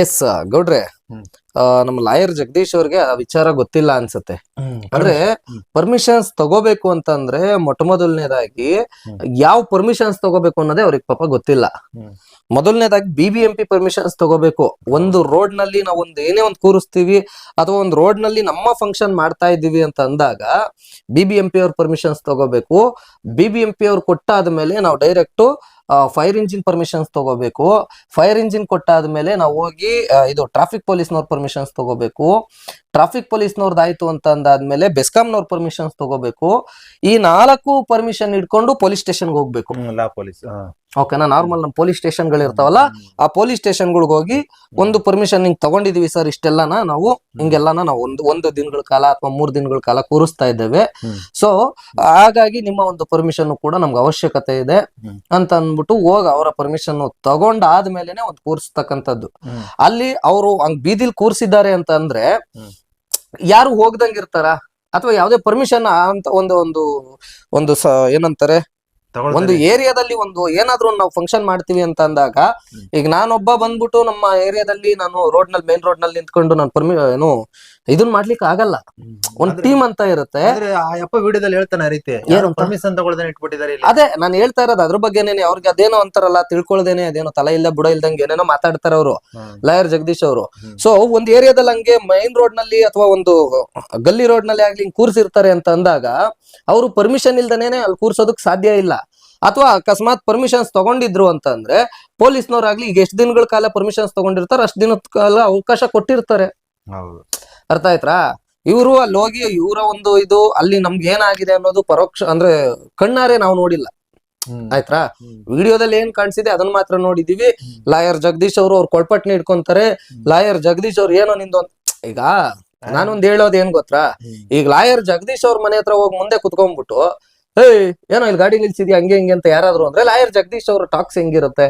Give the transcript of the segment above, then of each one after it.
S ಗೌಡ್ರೆ ನಮ್ಮ lawyer Jagadish ಅವ್ರಿಗೆ ಆ ವಿಚಾರ ಗೊತ್ತಿಲ್ಲ ಅನ್ಸುತ್ತೆ. ಅಂದ್ರೆ. ಪರ್ಮಿಷನ್ಸ್ ತಗೋಬೇಕು ಅಂತಂದ್ರೆ ಮೊಟ್ಟ ಮೊದಲನೇದಾಗಿ. ಯಾವ ಪರ್ಮಿಷನ್ಸ್ ತಗೋಬೇಕು ಅನ್ನೋದೇ ಅವ್ರಿಗೆ ಪಾಪ ಗೊತ್ತಿಲ್ಲ. ಮೊದಲನೇದಾಗಿ B B M P permissions ತಗೋಬೇಕು. ಒಂದು ರೋಡ್ನಲ್ಲಿ ನಾವು ಒಂದ್ ಏನೇ ಒಂದು ಕೂರಿಸ್ತೀವಿ ಅಥವಾ ಒಂದು ರೋಡ್ನಲ್ಲಿ ನಮ್ಮ ಫಂಕ್ಷನ್ ಮಾಡ್ತಾ ಇದ್ದೀವಿ ಅಂತ ಅಂದಾಗ ಬಿ ಬಿ ಎಂ ಪಿ ಅವ್ರ ಪರ್ಮಿಷನ್ಸ್ ತಗೋಬೇಕು. ಬಿ ಬಿ ಎಂ ಪಿ ಅವ್ರು ಕೊಟ್ಟಾದ್ಮೇಲೆ ನಾವು ಡೈರೆಕ್ಟ್ ಫೈರ್ ಇಂಜಿನ್ ಪರ್ಮಿಷನ್ಸ್ ತಗೋಬೇಕು. ಫೈರ್ ಇಂಜಿನ್ ಕೊಟ್ಟಾದ್ಮೇಲೆ ನಾವು ಹೋಗಿ ಇದು ಟ್ರಾಫಿಕ್ ಪೊಲೀಸ್ನವ್ರ ಪರ್ಮಿಷನ್ಸ್ ತಗೋಬೇಕು. ಟ್ರಾಫಿಕ್ ಪೊಲೀಸ್ನವ್ರದ್ದು ಆಯ್ತು ಅಂತ ಅಂದಾದ್ಮೇಲೆ ಬೆಸ್ಕಾಂನವ್ರ ಪರ್ಮಿಷನ್ಸ್ ತಗೋಬೇಕು. ಈ ನಾಲ್ಕು ಪರ್ಮಿಷನ್ ಇಟ್ಕೊಂಡು ಪೊಲೀಸ್ ಸ್ಟೇಷನ್ಗೆ ಹೋಗ್ಬೇಕು. ಓಕೆನಾ ನಾರ್ಮಲ್ ನಮ್ಮ ಪೊಲೀಸ್ ಸ್ಟೇಷನ್ಗಳು ಇರ್ತಾವಲ್ಲ ಆ ಪೊಲೀಸ್ ಸ್ಟೇಷನ್ಗಳಿಗೆ ಹೋಗಿ ಒಂದು ಪರ್ಮಿಷನ್ ಹಿಂಗ್ ತಗೊಂಡಿದೀವಿ ಸರ್ ಇಷ್ಟೆಲ್ಲಾನ ನಾವು ಹಿಂಗೆಲ್ಲಾನ ನಾವು ಒಂದು ಒಂದು ದಿನಗಳ ಕಾಲ ಅಥವಾ ಮೂರ್ ದಿನಗಳ ಕಾಲ ಕೂರಿಸ್ತಾ ಇದ್ದೇವೆ. ಸೊ ಹಾಗಾಗಿ ನಿಮ್ಮ ಒಂದು ಪರ್ಮಿಷನ್ ಕೂಡ ನಮ್ಗೆ ಅವಶ್ಯಕತೆ ಇದೆ ಅಂತ ಅಂದ್ಬಿಟ್ಟು ಹೋಗಿ ಅವರ ಪರ್ಮಿಷನ್ ತಗೊಂಡಾದ್ಮೇಲೆನೆ ಒಂದು ಕೂರಿಸ್ತಕ್ಕಂಥದ್ದು. ಅಲ್ಲಿ ಅವರು ಹಂಗ್ ಬೀದಿಲ್ ಕೂರ್ಸಿದ್ದಾರೆ ಅಂತ ಅಂದ್ರೆ ಯಾರು ಹೋಗ್ದಂಗಿರ್ತಾರ ಅಥವಾ ಯಾವ್ದೇ ಪರ್ಮಿಷನ್ ಅಂತ ಒಂದು ಒಂದು ಒಂದು ಏನಂತಾರೆ? ಒಂದು ಏರಿಯಾದಲ್ಲಿ ಒಂದು ಏನಾದ್ರೂ ನಾವು ಫಂಕ್ಷನ್ ಮಾಡ್ತೀವಿ ಅಂತ ಅಂದಾಗ. ಈಗ ನಾನೊಬ್ಬ ಬಂದ್ಬಿಟ್ಟು ನಮ್ಮ ಏರಿಯಾದಲ್ಲಿ ನಾನು ರೋಡ್ನಲ್ಲಿ ಮೇನ್ ರೋಡ್ನಲ್ಲಿ ನಿಂತ್ಕೊಂಡು ನಾನು ಪರ್ಮಿ ಏನು ಇದನ್ ಮಾಡ್ಲಿಕ್ಕೆ ಆಗಲ್ಲ. ಒಂದ್ ಟೀಮ್ ಅಂತ ಇರುತ್ತೆ. ಯಪ್ಪ ವಿಡಿಯೋದಲ್ಲಿ ಹೇಳ್ತಾನೆ ಆ ರೀತಿ. ಏನು ಪರ್ಮಿಷನ್ ತಗೊಳ್ದೇನೆ ಇಟ್ಬಿಟ್ಟಿದ್ದಾರೆ ಇಲ್ಲಿ. ಅದೇ ನಾನು ಹೇಳ್ತಾ ಇರೋದು ಅದ್ರ ಬಗ್ಗೆನೇ ಅವ್ರಿಗೆ ಅದೇನೋ ಅಂತಾರಲ್ಲ ತಿಳ್ಕೊಳ್ದೇನೆ ಅದೇನೋ ತಲೆ ಇಲ್ಲ ಬುಡ ಇಲ್ದಂಗೆ ಏನೇನೋ ಮಾತಾಡ್ತಾರೆ ಅವರು. ಹ್ಮ್. ಲಾಯರ್ ಜಗದೀಶ್ ಅವರು. ಹ್ಮ್. ಸೊ ಒಂದ್ ಏರಿಯಾದಲ್ಲಿ ಹಂಗೆ ಮೈನ್ ರೋಡ್ನಲ್ಲಿ ಅಥವಾ ಒಂದು ಗಲ್ಲಿ ರೋಡ್ನಲ್ಲಿ ಆಗ್ಲಿ ಹಿಂಗ್ ಕೂರ್ಸಿರ್ತಾರೆ ಅಂತ ಅಂದಾಗ ಅವರು ಪರ್ಮಿಷನ್ ಇಲ್ದನೇನೆ ಅಲ್ಲಿ ಕೂರ್ಸೋದಕ್ ಸಾಧ್ಯ ಇಲ್ಲ. ಅಥವಾ ಅಕಸ್ಮಾತ್ ಪರ್ಮಿಷನ್ಸ್ ತಗೊಂಡಿದ್ರು ಅಂತ ಅಂದ್ರೆ ಪೊಲೀಸ್ನವ್ರಾಗ್ಲಿ ಈಗ ಎಷ್ಟು ದಿನಗಳ ಕಾಲ ಪರ್ಮಿಷನ್ಸ್ ತಗೊಂಡಿರ್ತಾರೆ ಅಷ್ಟು ದಿನದ ಕಾಲ ಅವಕಾಶ ಕೊಟ್ಟಿರ್ತಾರೆ. ಹೌದು. ಅರ್ಥ ಆಯ್ತಾ ಇವರು ಅಲ್ಲಿ ಹೋಗಿ ಇವರ ಒಂದು ಇದು ಅಲ್ಲಿ ನಮ್ಗೆ ಏನಾಗಿದೆ ಅನ್ನೋದು ಪರೋಕ್ಷ ಅಂದ್ರೆ ಕಣ್ಣಾರೆ ನಾವು ನೋಡಿಲ್ಲ. ಆಯ್ತಾ ವಿಡಿಯೋದಲ್ಲಿ ಏನ್ ಕಾಣಿಸಿದೆ ಅದನ್ನ ಮಾತ್ರ ನೋಡಿದೀವಿ. ಲಾಯರ್ ಜಗದೀಶ್ ಅವರು ಅವ್ರು ಕೊಳ್ಪಟ್ನಿ ಇಟ್ಕೊಂತಾರೆ. ಲಾಯರ್ ಜಗದೀಶ್ ಅವ್ರು ಏನೋ ನಿಂದು ಈಗ ನಾನೊಂದ್ ಹೇಳೋದ್ ಏನ್ ಗೊತ್ತಾ. ಈಗ ಲಾಯರ್ ಜಗದೀಶ್ ಅವ್ರ ಮನೆ ಹತ್ರ ಹೋಗಿ ಮುಂದೆ ಕುತ್ಕೊಂಡ್ಬಿಟ್ಟು ಏಯ್ ಏನೋ ಇಲ್ಲಿ ಗಾಡಿ ನಿಲ್ಸಿದ್ಯಾ? ಹಂಗೆ ಹಿಂಗೆ ಅಂತ ಯಾರಾದ್ರು ಅಂದ್ರೆ ಲಾಯರ್ ಜಗದೀಶ್ ಅವ್ರ ಟಾಕ್ಸ್ ಹೆಂಗಿರುತ್ತೆ.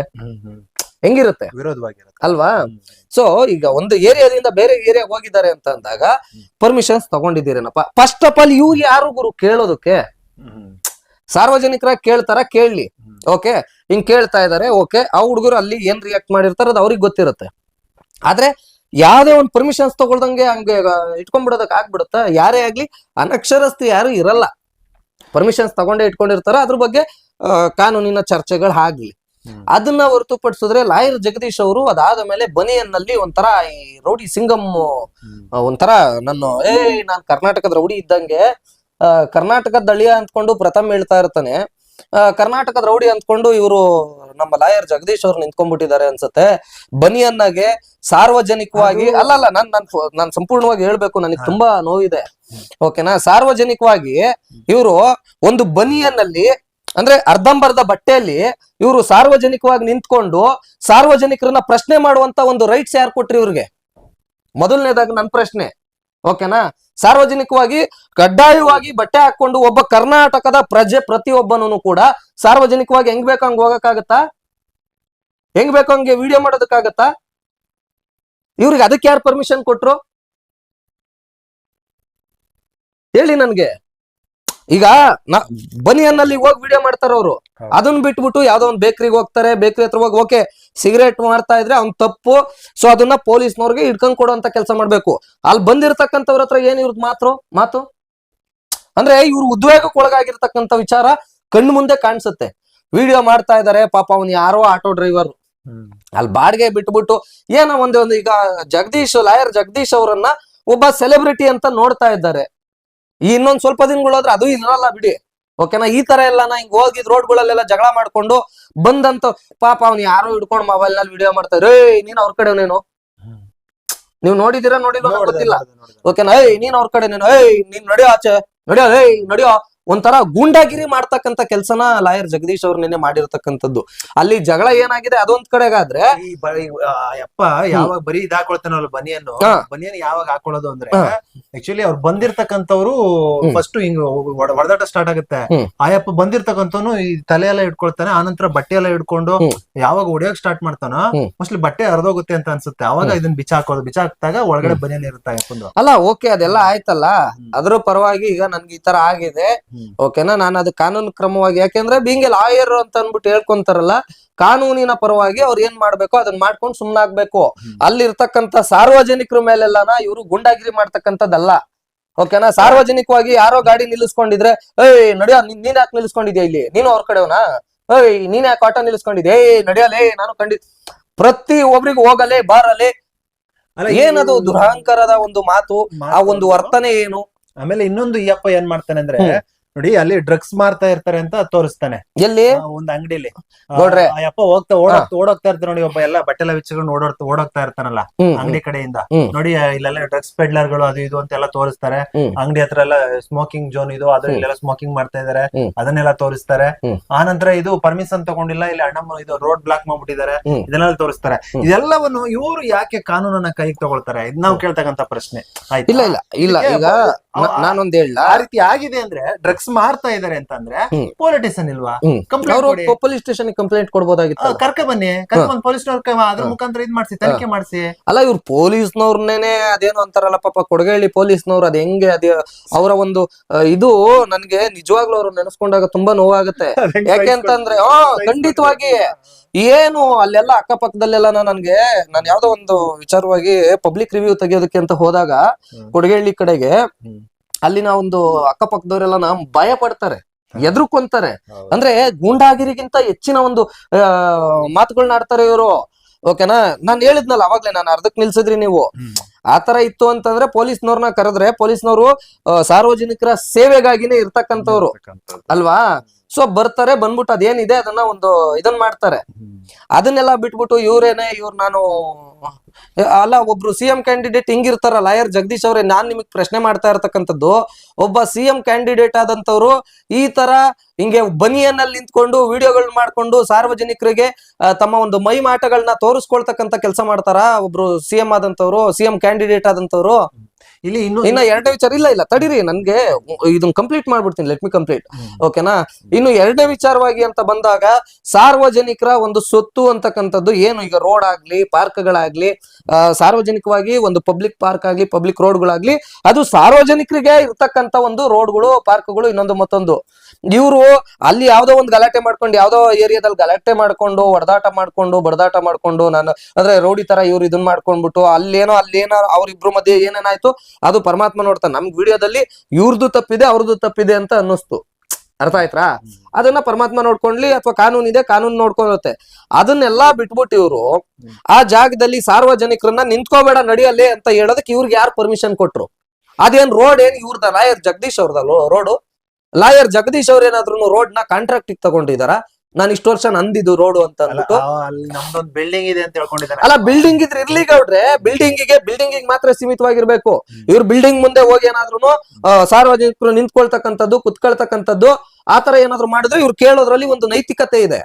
ಹೆಂಗಿರುತ್ತೆ? ವಿರೋಧವಾಗಿರುತ್ತೆ. ಅಲ್ವಾ. ಸೊ ಈಗ ಒಂದು ಏರಿಯಾದಿಂದ ಬೇರೆ ಏರಿಯಾ ಹೋಗಿದ್ದಾರೆ ಅಂತ ಅಂದಾಗ ಪರ್ಮಿಷನ್ಸ್ ತಗೊಂಡಿದ್ದೀರೇನಪ್ಪ? ಫಸ್ಟ್ ಆಫ್ ಆಲ್ ಇವ್ರು ಯಾರು ಗುರು ಕೇಳೋದಕ್ಕೆ? ಸಾರ್ವಜನಿಕರಾಗಿ ಸಾರ್ವಜನಿಕರ ಕೇಳ್ತಾರ? ಕೇಳಲಿ. ಓಕೆ ಹಿಂಗ್ ಕೇಳ್ತಾ ಇದಾರೆ ಓಕೆ ಆ ಹುಡುಗರು ಅಲ್ಲಿ ಏನ್ ರಿಯಾಕ್ಟ್ ಮಾಡಿರ್ತಾರ ಅದು ಅವ್ರಿಗೆ ಗೊತ್ತಿರುತ್ತೆ. ಆದ್ರೆ ಯಾವ್ದೇ ಒಂದು ಪರ್ಮಿಷನ್ಸ್ ತಗೊಳ್ದಂಗೆ ಹಂಗೆ ಇಟ್ಕೊಂಡ್ಬಿಡೋದಕ್ ಆಗ್ಬಿಡುತ್ತಾ? ಯಾರೇ ಆಗ್ಲಿ ಅನಕ್ಷರಸ್ಥ ಯಾರು ಇರಲ್ಲ. ಪರ್ಮಿಷನ್ಸ್ ತಗೊಂಡೇ ಇಟ್ಕೊಂಡಿರ್ತಾರ? ಅದ್ರ ಬಗ್ಗೆ ಕಾನೂನಿನ ಚರ್ಚೆಗಳು ಆಗ್ಲಿ. ಅದನ್ನ ಹೊರತುಪಡಿಸಿದ್ರೆ ಲಾಯರ್ ಜಗದೀಶ್ ಅವರು ಅದಾದ ಮೇಲೆ ಬನಿಯನ್ನಲ್ಲಿ ಒಂಥರ ಈ ರೌಡಿ ಸಿಂಗಮ್ ಒಂಥರ ನನ್ನ ಏ ನಾನ್ ಕರ್ನಾಟಕದ ರೌಡಿ ಇದ್ದಂಗೆ ಕರ್ನಾಟಕದ ದಳಿಯ ಅಂದ್ಕೊಂಡು ಪ್ರಥಮ್ ಹೇಳ್ತಾ ಇರ್ತಾನೆ. ಕರ್ನಾಟಕದ ರೌಡಿ ಅಂದ್ಕೊಂಡು ಇವರು ನಮ್ಮ ಲಾಯರ್ ಜಗದೀಶ್ ಅವ್ರು ನಿಂತ್ಕೊಂಡ್ಬಿಟ್ಟಿದ್ದಾರೆ ಅನ್ಸುತ್ತೆ. ಬನಿಯನ್ನಾಗೆ ಸಾರ್ವಜನಿಕವಾಗಿ ಅಲ್ಲ ಅಲ್ಲ ನಾನ್ ನಾನ್ ನಾನ್ ಸಂಪೂರ್ಣವಾಗಿ ಹೇಳ್ಬೇಕು ನನಗೆ ತುಂಬಾ ನೋವಿದೆ. ಓಕೆನಾ? ಸಾರ್ವಜನಿಕವಾಗಿ ಇವರು ಒಂದು ಬನಿಯನ್ನಲ್ಲಿ ಅಂದ್ರೆ ಅರ್ಧಂಬರ್ಧ ಬಟ್ಟೆಯಲ್ಲಿ ಇವರು ಸಾರ್ವಜನಿಕವಾಗಿ ನಿಂತ್ಕೊಂಡು ಸಾರ್ವಜನಿಕರನ್ನ ಪ್ರಶ್ನೆ ಮಾಡುವಂತ ಒಂದು ರೈಟ್ಸ್ ಯಾರು ಕೊಟ್ರಿ ಇವ್ರಿಗೆ? ಮೊದಲನೇದಾಗಿ ನನ್ನ ಪ್ರಶ್ನೆ, ಓಕೆನಾ? ಸಾರ್ವಜನಿಕವಾಗಿ ಕಡ್ಡಾಯವಾಗಿ ಬಟ್ಟೆ ಹಾಕೊಂಡು ಒಬ್ಬ ಕರ್ನಾಟಕದ ಪ್ರಜೆ ಪ್ರತಿಯೊಬ್ಬನೂ ಕೂಡ ಸಾರ್ವಜನಿಕವಾಗಿ ಹೆಂಗ್ ಬೇಕೋ ಹಂಗ್ ಹೋಗಕ್ಕಾಗತ್ತಾ? ಹೆಂಗ್ ಬೇಕೋ ಹಂಗೆ ವಿಡಿಯೋ ಮಾಡೋದಕ್ಕಾಗತ್ತಾ? ಇವ್ರಿಗೆ ಅದಕ್ಕೆ ಯಾರು ಪರ್ಮಿಷನ್ ಕೊಟ್ರು? ಹೇಳಿ ನನ್ಗೆ. ಈಗ ನಾ ಬನಿಯನ್ನಲ್ಲಿ ಹೋಗಿ ವಿಡಿಯೋ ಮಾಡ್ತಾರ ಅವರು. ಅದನ್ನ ಬಿಟ್ಬಿಟ್ಟು ಯಾವ್ದೋ ಒಂದು ಬೇಕರಿಗೆ ಹೋಗ್ತಾರೆ ಬೇಕರಿ ಹತ್ರ ಹೋಗಿ ಓಕೆ ಸಿಗರೇಟ್ ಮಾಡ್ತಾ ಇದ್ರೆ ಅವ್ನ್ ತಪ್ಪು. ಸೊ ಅದನ್ನ ಪೊಲೀಸ್ನವ್ರಿಗೆ ಹಿಡ್ಕೊಂಡ್ ಕೊಡುವಂತ ಕೆಲಸ ಮಾಡ್ಬೇಕು. ಅಲ್ಲಿ ಬಂದಿರತಕ್ಕಂಥವ್ರ ಹತ್ರ ಏನ್ ಇವ್ರದ್ ಮಾತು ಮಾತು? ಅಂದ್ರೆ ಇವ್ರ ಉದ್ವೇಗಕ್ಕೆ ಒಳಗಾಗಿರ್ತಕ್ಕಂಥ ವಿಚಾರ ಕಣ್ಣು ಮುಂದೆ ಕಾಣಿಸುತ್ತೆ. ವಿಡಿಯೋ ಮಾಡ್ತಾ ಇದಾರೆ ಪಾಪ ಅವ್ನು ಯಾರೋ ಆಟೋ ಡ್ರೈವರ್. ಅಲ್ಲಿ ಬಾಡಿಗೆ ಬಿಟ್ಬಿಟ್ಟು ಏನೋ ಒಂದೇ ಒಂದು ಈಗ ಜಗದೀಶ್ ಲಾಯರ್ ಜಗದೀಶ್ ಅವರನ್ನ ಒಬ್ಬ ಸೆಲೆಬ್ರಿಟಿ ಅಂತ ನೋಡ್ತಾ ಇದ್ದಾರೆ. ಇನ್ನೊಂದ್ ಸ್ವಲ್ಪ ದಿನಗಳಾದ್ರೆ ಅದು ಇರಲ್ಲ ಬಿಡಿ. ಓಕೆನಾ ಈ ತರ ಎಲ್ಲ ಹಿಂಗ್ ಹೋಗಿದ್ ರೋಡ್ಗಳಲ್ಲೆಲ್ಲ ಜಗಳ ಮಾಡ್ಕೊಂಡು ಬಂದಂತ ಪಾಪ ಅವ್ನು ಯಾರೋ ಹಿಡ್ಕೊಂಡು ಮೊಬೈಲ್ನಲ್ಲಿ ವಿಡಿಯೋ ಮಾಡ್ತಾರೆ. ಏಯ್ ನೀನ್ ಅವ್ರ ಕಡೆ ನೀನು? ನೀವ್ ನೋಡಿದಿರ ನೋಡಿಲ್ಲ ಗೊತ್ತಿಲ್ಲ. ಓಕೆನಾ ಏಯ್ ನೀನ್ ಅವ್ರ ಕಡೆ ನೀನು ಏಯ್ ನೀನ್ ನಡಿಯೋ ಆಚೆ. ನಡಿಯೋ ಏಯ್ ನಡಿಯೋ. ಒಂಥರ ಗೂಂಡಾಗಿರಿ ಮಾಡ್ತಕ್ಕಂತ ಕೆಲಸನ ಲಾಯರ್ ಜಗದೀಶ್ ಅವ್ರು ನಿನ್ನೆ ಮಾಡಿರ್ತಕ್ಕಂಥದ್ದು ಅಲ್ಲಿ ಜಗಳ ಏನಾಗಿದೆ ಅದೊಂದ್ ಕಡೆಗಾದ್ರೆ ಈ ಬ- ಈ, ಆ, ಯಪ್ಪ ಯಾವಾಗ ಬರೀ ಇದ್ ಹಾಕೊಳ್ತಾನಲ್ಲ ಬನಿಯನ್ನು ಹಾ. ಬನಿಯನ್ ಯಾವಾಗ ಹಾಕೊಳ್ಳೋದು ಅಂದ್ರೆ ಹಾ. ಆಕ್ಚುಲಿ ಅವ್ರು ಬಂದಿರ್ತಕ್ಕಂಥವ್ರು ಹ್ಮ್. ಫಸ್ಟ್ ಹಿಂಗ್ ಹೊಡ- ಹೊಡೆದಾಟ ಸ್ಟಾರ್ಟ್ ಆಗುತ್ತೆ ಹ್ಮ್. ಆಯಪ್ಪ ಬಂದಿರ್ತಕ್ಕಂಥವ್ನು ಈ ತಲೆ ಎಲ್ಲ ಇಟ್ಕೊಳ್ತಾನೆ ಆನಂತರ ಬಟ್ಟೆ ಎಲ್ಲ ಇಟ್ಕೊಂಡು ಹ್ಮ್. ಯಾವಾಗ ಹೊಡಿಯಕ್ ಸ್ಟಾರ್ಟ್ ಮಾಡ್ತಾನ ಹ್ಮ್. ಮೋಸ್ಟ್ಲಿ ಬಟ್ಟೆ ಹರಿದೋಗುತ್ತೆ ಅಂತ ಅನ್ಸುತ್ತೆ ಅವಾಗ. ಇದನ್ನ ಬಿಚ್ಚ ಹಾಕೋದು ಬಿಚ್ಚ ಹಾಕ್ದಾಗ ಒಳಗಡೆ ಬನಿಯನ್ ಇರುತ್ತೆ ಅಯ್ಯಪ್ಪಂದು ಅಲ್ಲ ಓಕೆ ಅದೆಲ್ಲ ಆಯ್ತಲ್ಲ. ಅದ್ರ ಪರವಾಗಿ ಈಗ ನನ್ಗೆ ಈ ತರ ಆಗಿದೆ. ಓಕೆನಾ? ನಾನು ಅದು ಕಾನೂನು ಕ್ರಮವಾಗಿ ಯಾಕೆಂದ್ರೆ ಬೀಂಗ್ ಲಾಯರ್ ಅಂತ ಅಂದ್ಬಿಟ್ಟು ಹೇಳ್ಕೊಂತಾರಲ್ಲ ಕಾನೂನಿನ ಪರವಾಗಿ ಅವ್ರು ಏನ್ ಮಾಡ್ಬೇಕು ಅದನ್ನ ಮಾಡ್ಕೊಂಡು ಸುಮ್ನಾಗ್ಬೇಕು. ಅಲ್ಲಿ ಅಲ್ಲಿರ್ತಕ್ಕಂತ ಸಾರ್ವಜನಿಕರ ಮೇಲೆಲ್ಲಾನ ಇವರು ಗುಂಡಾಗಿರಿ ಮಾಡ್ತಕ್ಕಂಥದ್ದಲ್ಲ. ಓಕೆನಾ? ಸಾರ್ವಜನಿಕವಾಗಿ ಯಾರೋ ಗಾಡಿ ನಿಲ್ಲಿಸ್ಕೊಂಡಿದ್ರೆ ಏಯ್ ನಡಿಯ ನೀನ್ ಯಾಕೆ ನಿಲ್ಲಿಸ್ಕೊಂಡಿದ್ಯಾ ಇಲ್ಲಿ? ನೀನು ಅವ್ರ ಕಡೆವನಾ? ಏಯ್ ನೀನ್ ಯಾಕೆ ಆಟೋ ನಿಲ್ಲಿಸ್ಕೊಂಡಿದ್ಯಾ? ಏಯ್ ನಡಿಯಲೇ ನಾನು ಖಂಡಿತ ಪ್ರತಿ ಒಬ್ರಿಗೂ ಹೋಗಲೇ ಬಾರಲೆ. ಅಲ್ಲ, ಏನದು ದುರಹಂಕಾರದ ಒಂದು ಮಾತು? ಆ ಒಂದು ವರ್ತನೆ ಏನು? ಆಮೇಲೆ ಇನ್ನೊಂದು ಈ ಅಪ್ಪ ಏನ್ ಮಾಡ್ತಾನೆ ಅಂದ್ರೆ. ನೋಡಿ ಅಲ್ಲಿ ಡ್ರಗ್ಸ್ ಮಾರ್ತಾ ಇರ್ತಾರೆ ಅಂತ ತೋರಿಸ್ತಾನೆ. ಎಲ್ಲಿ? ಒಂದ್ ಅಂಗಡಿಲಿ. ನೋಡ್ರೆ. ಅಪ್ಪ ಹೋಗ್ತಾ ಓಡೋಗ್ತಾ ಓಡೋಗ್ತಾ ಇರ್ತಾರೆ ನೋಡಿ ಒಬ್ಬ ಎಲ್ಲ ಬಟ್ಟೆ ಎಲ್ಲ ಬಿಚ್ಚಿಕೊಂಡು ಓಡೋಡ್ತಾ ಓಡೋಗ್ತಾ ಇರ್ತಾನಲ್ಲ ಅಂಗಡಿ ಕಡೆಯಿಂದ. ನೋಡಿ ಇಲ್ಲೆಲ್ಲ ಡ್ರಗ್ಸ್ ಪೆಡ್ಲರ್ಗಳು ಅದು ಇದು ಅಂತೆಲ್ಲ ತೋರಿಸ್ತಾರೆ. ಅಂಗಡಿ ಹತ್ರ ಎಲ್ಲ ಸ್ಮೋಕಿಂಗ್ ಜೋನ್ ಇದು ಅದ್ರ ಇಲ್ಲೆಲ್ಲ ಸ್ಮೋಕಿಂಗ್ ಮಾಡ್ತಾ ಇದಾರೆ. ಅದನ್ನೆಲ್ಲ ತೋರಿಸ್ತಾರೆ. ಆ ನಂತರ ಇದು ಪರ್ಮಿಷನ್ ತಗೊಂಡಿಲ್ಲ ಇಲ್ಲಿ ಅಣ್ಣಮ್ಮ ಇದು ರೋಡ್ ಬ್ಲಾಕ್ ಮಾಡ್ಬಿಟ್ಟಿದ್ದಾರೆ. ಇದನ್ನೆಲ್ಲ ತೋರಿಸ್ತಾರೆ. ಇದೆಲ್ಲವನ್ನು ಇವರು ಯಾಕೆ ಕಾನೂನನ್ನ ಕೈಗೆ ತಗೊಳ್ತಾರೆ? ಇದ್ ನಾವು ಕೇಳ್ತಕ್ಕಂತ ಪ್ರಶ್ನೆ. ಆಯ್ತು? ಇಲ್ಲ ಇಲ್ಲ. ಇಲ್ಲ ಈಗ ನಾನೊಂದ್ ಹೇಳ ಆ ರೀತಿ ಆಗಿದೆ ಅಂದ್ರೆ ಡ್ರಗ್ಸ್ ಮಾರ್ತಾ ಇದಾರೆ ಅಂತಂದ್ರೆ ಪೊಲಿಟಿಷನ್ ಇಲ್ವಾ? ಕಂಪ್ಲೇಂಟ್. ಪೊಲೀಸ್ ಸ್ಟೇಷನ್ ಕಂಪ್ಲೇಂಟ್ ಕೊಡಬಹುದಾಗಿತ್ತು ಕರ್ಕ ಬನ್ನಿ. ಕರ್ಕೊಂಡ್ ಪೊಲೀಸ್ ಅದ್ರ ಮುಖಾಂತರ ಇದ್ ಮಾಡ್ಸಿ ತನಿಖೆ ಮಾಡ್ಸಿ. ಅಲ್ಲ ಇವ್ರು ಪೊಲೀಸ್ನವ್ರನ್ನೇನೆ ಅದೇನು ಅಂತಾರಲ್ಲ ಪಾಪ ಕೊಡಗೇಳಿ ಪೊಲೀಸ್ನವ್ರು ಅದ್ ಹೆಂಗೆ ಅದ ಅವರ ಒಂದು ಇದು ನನ್ಗೆ ನಿಜವಾಗ್ಲೂ ಅವ್ರು ನೆನೆಸ್ಕೊಂಡಾಗ ತುಂಬಾ ನೋವಾಗುತ್ತೆ. ಯಾಕೆ ಅಂತಂದ್ರೆ ಖಂಡಿತವಾಗಿ ಏನು ಅಲ್ಲೆಲ್ಲ ಅಕ್ಕಪಕ್ಕದಲ್ಲೆಲ್ಲ ನನ್ಗೆ ನಾನು ಯಾವ್ದೋ ಒಂದು ವಿಚಾರವಾಗಿ ಪಬ್ಲಿಕ್ ರಿವ್ಯೂ ತೆಗಿಯೋದಕ್ಕೆ ಅಂತ ಹೋದಾಗ ಕೊಡಗೇಳ್ಳಿ ಕೊಡಗೇಳಿ ಕಡೆಗೆ. ಅಲ್ಲಿನ ಒಂದು ಅಕ್ಕಪಕ್ಕದವರೆಲ್ಲ ನಮ್ ಭಯ ಪಡ್ತಾರೆ ಎದ್ರುಕೊಂತಾರೆ ಅಂದ್ರೆ ಗೂಂಡಾಗಿರಿಗಿಂತ ಹೆಚ್ಚಿನ ಒಂದು ಮಾತುಗಳನ್ನ ಆಡ್ತಾರೆ ಇವರು. ಓಕೆನಾ ನಾನು ಹೇಳಿದ್ನಲ್ಲ ಅವಾಗ್ಲೇ ನಾನು ಅರ್ಧಕ್ ನಿಲ್ಸಿದ್ರಿ ನೀವು. ಆತರ ಇತ್ತು ಅಂತಂದ್ರೆ ಪೊಲೀಸ್ನವ್ರನ್ನ ಕರೆದ್ರೆ ಪೊಲೀಸ್ನವರು ಸಾರ್ವಜನಿಕರ ಸೇವೆಗಾಗಿನೇ ಇರ್ತಕ್ಕಂಥವ್ರು. ಅಲ್ವಾ? ಸೊ ಬರ್ತಾರೆ, ಬಂದ್ಬಿಟ್ಟು ಅದೇನಿದೆ, ಅದನ್ನ ಒಂದು ಇದನ್ ಮಾಡ್ತಾರೆ. ಅದನ್ನೆಲ್ಲ ಬಿಟ್ಬಿಟ್ಟು ಇವ್ರೇನೆ, ಇವ್ರು ನಾನು, ಅಲ್ಲ, ಒಬ್ರು ಸಿ ಎಂ ಕ್ಯಾಂಡಿಡೇಟ್ ಹಿಂಗಿರ್ತಾರ ಲಾಯರ್ ಜಗದೀಶ್ ಅವ್ರೆ, ನಾನ್ ನಿಮಗ್ ಪ್ರಶ್ನೆ ಮಾಡ್ತಾ ಇರ್ತಕ್ಕಂಥದ್ದು, ಒಬ್ಬ ಸಿ ಎಂ ಕ್ಯಾಂಡಿಡೇಟ್ ಆದಂತವ್ರು ಈ ತರ ಹಿಂಗೆ ಬನಿಯನ್ನಲ್ಲಿ ನಿಂತ್ಕೊಂಡು ವಿಡಿಯೋಗಳನ್ನ ಮಾಡ್ಕೊಂಡು ಸಾರ್ವಜನಿಕರಿಗೆ ತಮ್ಮ ಒಂದು ಮೈ ಮಾಟಗಳನ್ನ ತೋರಿಸ್ಕೊಳ್ತಕ್ಕಂತ ಕೆಲಸ ಮಾಡ್ತಾರ, ಒಬ್ರು ಸಿ ಎಂ ಆದಂತವ್ರು ಸಿ ಎಂ ಕ್ಯಾಂಡಿಡೇಟ್ ಆದಂತವ್ರು ಇಲ್ಲಿ ಇನ್ನು ಇನ್ನ ಎರಡನೇ ವಿಚಾರ ಇಲ್ಲ ಇಲ್ಲ. ತಡೀರಿ ನನ್ಗೆ ಇದನ್ನ ಕಂಪ್ಲೀಟ್ ಮಾಡ್ಬಿಡ್ತೀನಿ. ಲೆಟ್ ಮಿ ಕಂಪ್ಲೀಟ್ ಓಕೆನಾ ಇನ್ನು ಎರಡನೇ ವಿಚಾರವಾಗಿ ಅಂತ ಬಂದಾಗ ಸಾರ್ವಜನಿಕರ ಒಂದು ಸೊತ್ತು ಅಂತಕ್ಕಂಥದ್ದು ಏನು? ಈಗ ರೋಡ್ ಆಗ್ಲಿ ಪಾರ್ಕ್ಗಳಾಗ್ಲಿ ಆ, ಸಾರ್ವಜನಿಕವಾಗಿ ಒಂದು ಪಬ್ಲಿಕ್ ಪಾರ್ಕ್ ಆಗ್ಲಿ ಪಬ್ಲಿಕ್ ರೋಡ್ಗಳಾಗ್ಲಿ ಅದು ಸಾರ್ವಜನಿಕರಿಗೆ ಇರ್ತಕ್ಕಂತ ಒಂದು ರೋಡ್ಗಳು ಪಾರ್ಕ್ಗಳು ಇನ್ನೊಂದು ಮತ್ತೊಂದು. ಇವರು ಅಲ್ಲಿ ಯಾವ್ದೋ ಒಂದು ಗಲಾಟೆ ಮಾಡ್ಕೊಂಡು ಯಾವ್ದೋ ಏರಿಯಾದಲ್ಲಿ ಗಲಾಟೆ ಮಾಡ್ಕೊಂಡು ಹೊಡೆದಾಟ ಮಾಡ್ಕೊಂಡು ಬಡದಾಟ ಮಾಡ್ಕೊಂಡು ನಾನು ಅಂದ್ರೆ ರೋಡಿ ತರ ಇವ್ರು ಇದನ್ ಮಾಡ್ಕೊಂಡ್ಬಿಟ್ಟು ಅಲ್ಲೇನೋ ಅಲ್ಲೇನೋ ಅವ್ರಿಬ್ರು ಮಧ್ಯೆ ಏನೇನಾಯ್ತು? ಅದು ಪರಮಾತ್ಮ ನೋಡ್ತಾನೆ. ನಮ್ ವಿಡಿಯೋದಲ್ಲಿ ಇವ್ರದ್ದು ತಪ್ಪಿದೆ ಅವ್ರದ್ದು ತಪ್ಪಿದೆ ಅಂತ ಅನ್ನಿಸ್ತು. ಅರ್ಥ ಆಯ್ತಾ ಅದನ್ನ ಪರಮಾತ್ಮ ನೋಡ್ಕೊಂಡ್ಲಿ ಅಥವಾ ಕಾನೂನು ಇದೆ, ಕಾನೂನು ನೋಡ್ಕೊಳ್ಳುತ್ತೆ. ಅದನ್ನೆಲ್ಲಾ ಬಿಟ್ಬಿಟ್ಟು ಇವರು ಆ ಜಾಗದಲ್ಲಿ ಸಾರ್ವಜನಿಕರನ್ನ ನಿಂತ್ಕೋಬೇಡ ನಡಿಯಲ್ಲೇ ಅಂತ ಹೇಳೋದಕ್ಕೆ ಇವ್ರಿಗೆ ಯಾರು ಪರ್ಮಿಷನ್ ಕೊಟ್ರು? ಅದೇನ್ ರೋಡ್ ಏನ್ ಇವ್ರದ? ಲಾಯರ್ ಜಗದೀಶ್ ಅವ್ರದ ರೋಡು ಲಾಯರ್ ಜಗದೀಶ್ ಅವ್ರ ಏನಾದ್ರು ರೋಡ್ನ ಕಾಂಟ್ರಾಕ್ಟ್ ತಗೊಂಡಿದಾರ ನಾನು ಇಷ್ಟು ವರ್ಷ ನಂದಿದ್ದು ರೋಡು ಅಂತ ಆ, ಅಲ್ಲಿ ನಮ್ದೊಂದು ಬಿಲ್ಡಿಂಗ್ ಇದೆ ಅಂತ ಹೇಳ್ಕೊಂಡಿದ್ದಾರೆ ಅಲ್ಲ ಬಿಲ್ಡಿಂಗ್ ಇದ್ರೆ ಇರ್ಲಿ ಗೌಡ್ರೆ ಬಿಲ್ಡಿಂಗ್ಗೆ ಬಿಲ್ಡಿಂಗ್ ಮಾತ್ರ ಸೀಮಿತವಾಗಿರ್ಬೇಕು. ಇವ್ರು ಬಿಲ್ಡಿಂಗ್ ಮುಂದೆ ಹೋಗಿ ಏನಾದ್ರು ಸಾರ್ವಜನಿಕರು ನಿಂತ್ಕೊಳ್ತಕ್ಕಂಥದ್ದು ಕುತ್ಕೊಳ್ತಕ್ಕಂಥದ್ದು ಆತರ ಏನಾದ್ರು ಮಾಡಿದ್ರೆ ಇವ್ರು ಕೇಳೋದ್ರಲ್ಲಿ ಒಂದು ನೈತಿಕತೆ ಇದೆ.